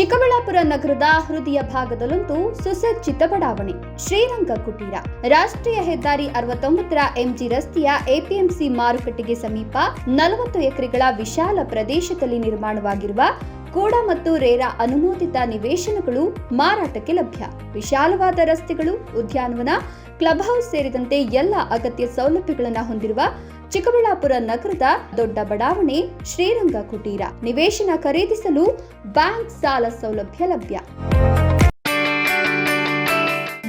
ಚಿಕ್ಕಬಳ್ಳಾಪುರ ನಗರದ ಹೃದಯ ಭಾಗದಲ್ಲಂತೂ ಸುಸಜ್ಜಿತ ಬಡಾವಣೆ, ಶ್ರೀರಂಗ ಕುಟೀರ. ರಾಷ್ಟ್ರೀಯ ಹೆದ್ದಾರಿ ಅರವತ್ತೊಂಬತ್ತರ ಎಂಜಿ ರಸ್ತೆಯ ಎಪಿಎಂಸಿ ಮಾರುಕಟ್ಟೆಗೆ ಸಮೀಪ ನಲವತ್ತು ಎಕರೆಗಳ ವಿಶಾಲ ಪ್ರದೇಶದಲ್ಲಿ ನಿರ್ಮಾಣವಾಗಿರುವ ಕೂಡ ಮತ್ತು ರೇರಾ ಅನುಮೋದಿತ ನಿವೇಶನಗಳು ಮಾರಾಟಕ್ಕೆ ಲಭ್ಯ. ವಿಶಾಲವಾದ ರಸ್ತೆಗಳು, ಉದ್ಯಾನವನ ಕ್ಲಬ್ ಹೌಸ್ ಸೇರಿದಂತೆ ಎಲ್ಲ ಅಗತ್ಯ ಸೌಲಭ್ಯಗಳನ್ನು ಹೊಂದಿರುವ ಚಿಕ್ಕಬಳ್ಳಾಪುರ ನಗರದ ದೊಡ್ಡ ಬಡಾವಣೆ ಶ್ರೀರಂಗ ಕುಟೀರ ನಿವೇಶನ ಖರೀದಿಸಲು ಬ್ಯಾಂಕ್ ಸಾಲ ಸೌಲಭ್ಯ ಲಭ್ಯ.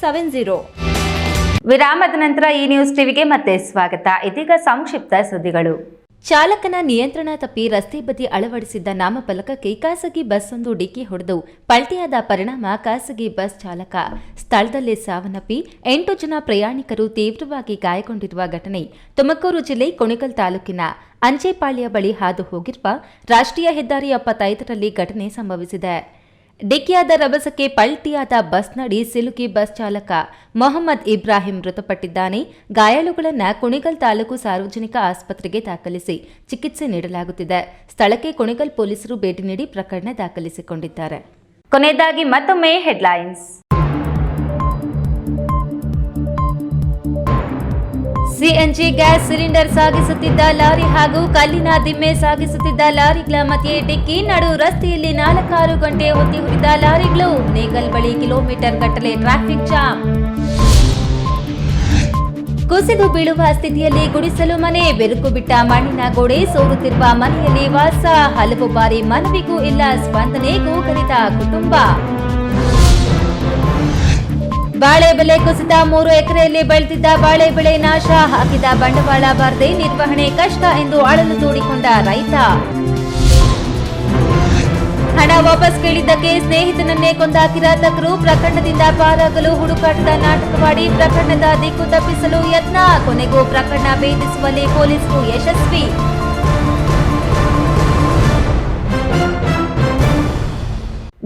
seven zero. ವಿರಾಮದ ನಂತರ ಈ ನ್ಯೂಸ್ ಟಿವಿಗೆ ಮತ್ತೆ ಸ್ವಾಗತ. ಇದೀಗ ಸಂಕ್ಷಿಪ್ತ ಸುದ್ದಿಗಳು. ಚಾಲಕನ ನಿಯಂತ್ರಣ ತಪ್ಪಿ ರಸ್ತೆ ಬದಿ ಅಳವಡಿಸಿದ್ದ ನಾಮಫಲಕಕ್ಕೆ ಖಾಸಗಿ ಬಸ್ಸೊಂದು ಒಂದು ಡಿಕ್ಕಿ ಹೊಡೆದು ಪಲ್ಟಿಯಾದ ಪರಿಣಾಮ ಖಾಸಗಿ ಬಸ್ ಚಾಲಕ. ಸ್ಥಳದಲ್ಲೇ ಸಾವನ್ನಪ್ಪಿ ಎಂಟು ಜನ ಪ್ರಯಾಣಿಕರು ತೀವ್ರವಾಗಿ ಗಾಯಗೊಂಡಿರುವ ಘಟನೆ ತುಮಕೂರು ಜಿಲ್ಲೆ ಕುಣಿಗಲ್ ತಾಲೂಕಿನ ಅಂಚೆಪಾಳ್ಯ ಬಳಿ ಹಾದು ಹೋಗಿರುವ ರಾಷ್ಟ್ರೀಯ ಹೆದ್ದಾರಿ ಎಪ್ಪತ್ತೈದರಲ್ಲಿ ಘಟನೆ ಸಂಭವಿಸಿದೆ. ಡಿಕ್ಕಿಯಾದ ರಭಸಕ್ಕೆ ಪಲ್ಟಿಯಾದ ಬಸ್ನಡಿ ಸಿಲುಕಿ ಬಸ್ ಚಾಲಕ ಮೊಹಮ್ಮದ್ ಇಬ್ರಾಹಿಂ ಮೃತಪಟ್ಟಿದ್ದಾನೆ. ಗಾಯಾಳುಗಳನ್ನು ಕುಣಿಗಲ್ ತಾಲೂಕು ಸಾರ್ವಜನಿಕ ಆಸ್ಪತ್ರೆಗೆ ದಾಖಲಿಸಿ ಚಿಕಿತ್ಸೆ ನೀಡಲಾಗುತ್ತಿದೆ. ಸ್ಥಳಕ್ಕೆ ಕುಣಿಗಲ್ ಪೊಲೀಸರು ಭೇಟಿ ನೀಡಿ ಪ್ರಕರಣ ದಾಖಲಿಸಿಕೊಂಡಿದ್ದಾರೆ. ಕೊನೆಯದಾಗಿ ಮತ್ತೊಮ್ಮೆ ಹೆಡ್ಲೈನ್ಸ್. ಸಿಎನ್ಜಿ ಗ್ಯಾಸ್ ಸಿಲಿಂಡರ್ ಸಾಗಿಸುತ್ತಿದ್ದ ಲಾರಿ ಹಾಗೂ ಕಲ್ಲಿನ ದಿಮ್ಮೆ ಸಾಗಿಸುತ್ತಿದ್ದ ಲಾರಿಗಳ ಮಧ್ಯೆ ಡಿಕ್ಕಿ ನಡು ರಸ್ತೆಯಲ್ಲಿ ನಾಲ್ಕಾರು ಗಂಟೆ ಹೊತ್ತಿ ಹುರಿದ ಲಾರಿಗಳು ನೇಗಲ್ ಬಳಿ ಕಿಲೋಮೀಟರ್ ಗಟ್ಟಲೆ ಟ್ರಾಫಿಕ್ ಜಾಮ್. ಕುಸಿದು ಬೀಳುವ ಸ್ಥಿತಿಯಲ್ಲಿ ಗುಡಿಸಲು ಮನೆ, ಬೆರುಕು ಬಿಟ್ಟ ಮಣ್ಣಿನ ಗೋಡೆ, ಸೋರುತ್ತಿರುವ ಮನೆಯಲ್ಲಿ ವಾಸ, ಹಲವು ಬಾರಿ ಮನವಿಗೂ ಇಲ್ಲ ಸ್ಪಂದನೆಗೂ ಕಲಿತ ಕುಟುಂಬ. ಬಾಳೆ ಬೆಲೆ ಕುಸಿತ ಮೂರು ಎಕರೆಯಲ್ಲಿ ಬೆಳೆದಿದ್ದ ಬಾಳೆ ಬೆಳೆ ನಾಶ. ಹಾಕಿದ ಬಂಡವಾಳ ಬಾರದೆ ನಿರ್ವಹಣೆ ಕಷ್ಟ ಎಂದು ಅಳಲು ತೋಡಿಕೊಂಡ ರೈತ. ಹಣ ವಾಪಸ್ ಕೇಳಿದ್ದಕ್ಕೆ ಸ್ನೇಹಿತನನ್ನೇ ಕೊಂದ ಕಿರಾತಕರು ಪ್ರಕರಣದಿಂದ ಪಾರಾಗಲು ಹುಡುಕಾಟದ ನಾಟಕವಾಡಿ ಪ್ರಕರಣದ ದಿಕ್ಕು ತಪ್ಪಿಸಲು ಯತ್ನ. ಕೊನೆಗೂ ಪ್ರಕರಣ ಭೇದಿಸುವಲ್ಲಿ ಪೊಲೀಸರು ಯಶಸ್ವಿ.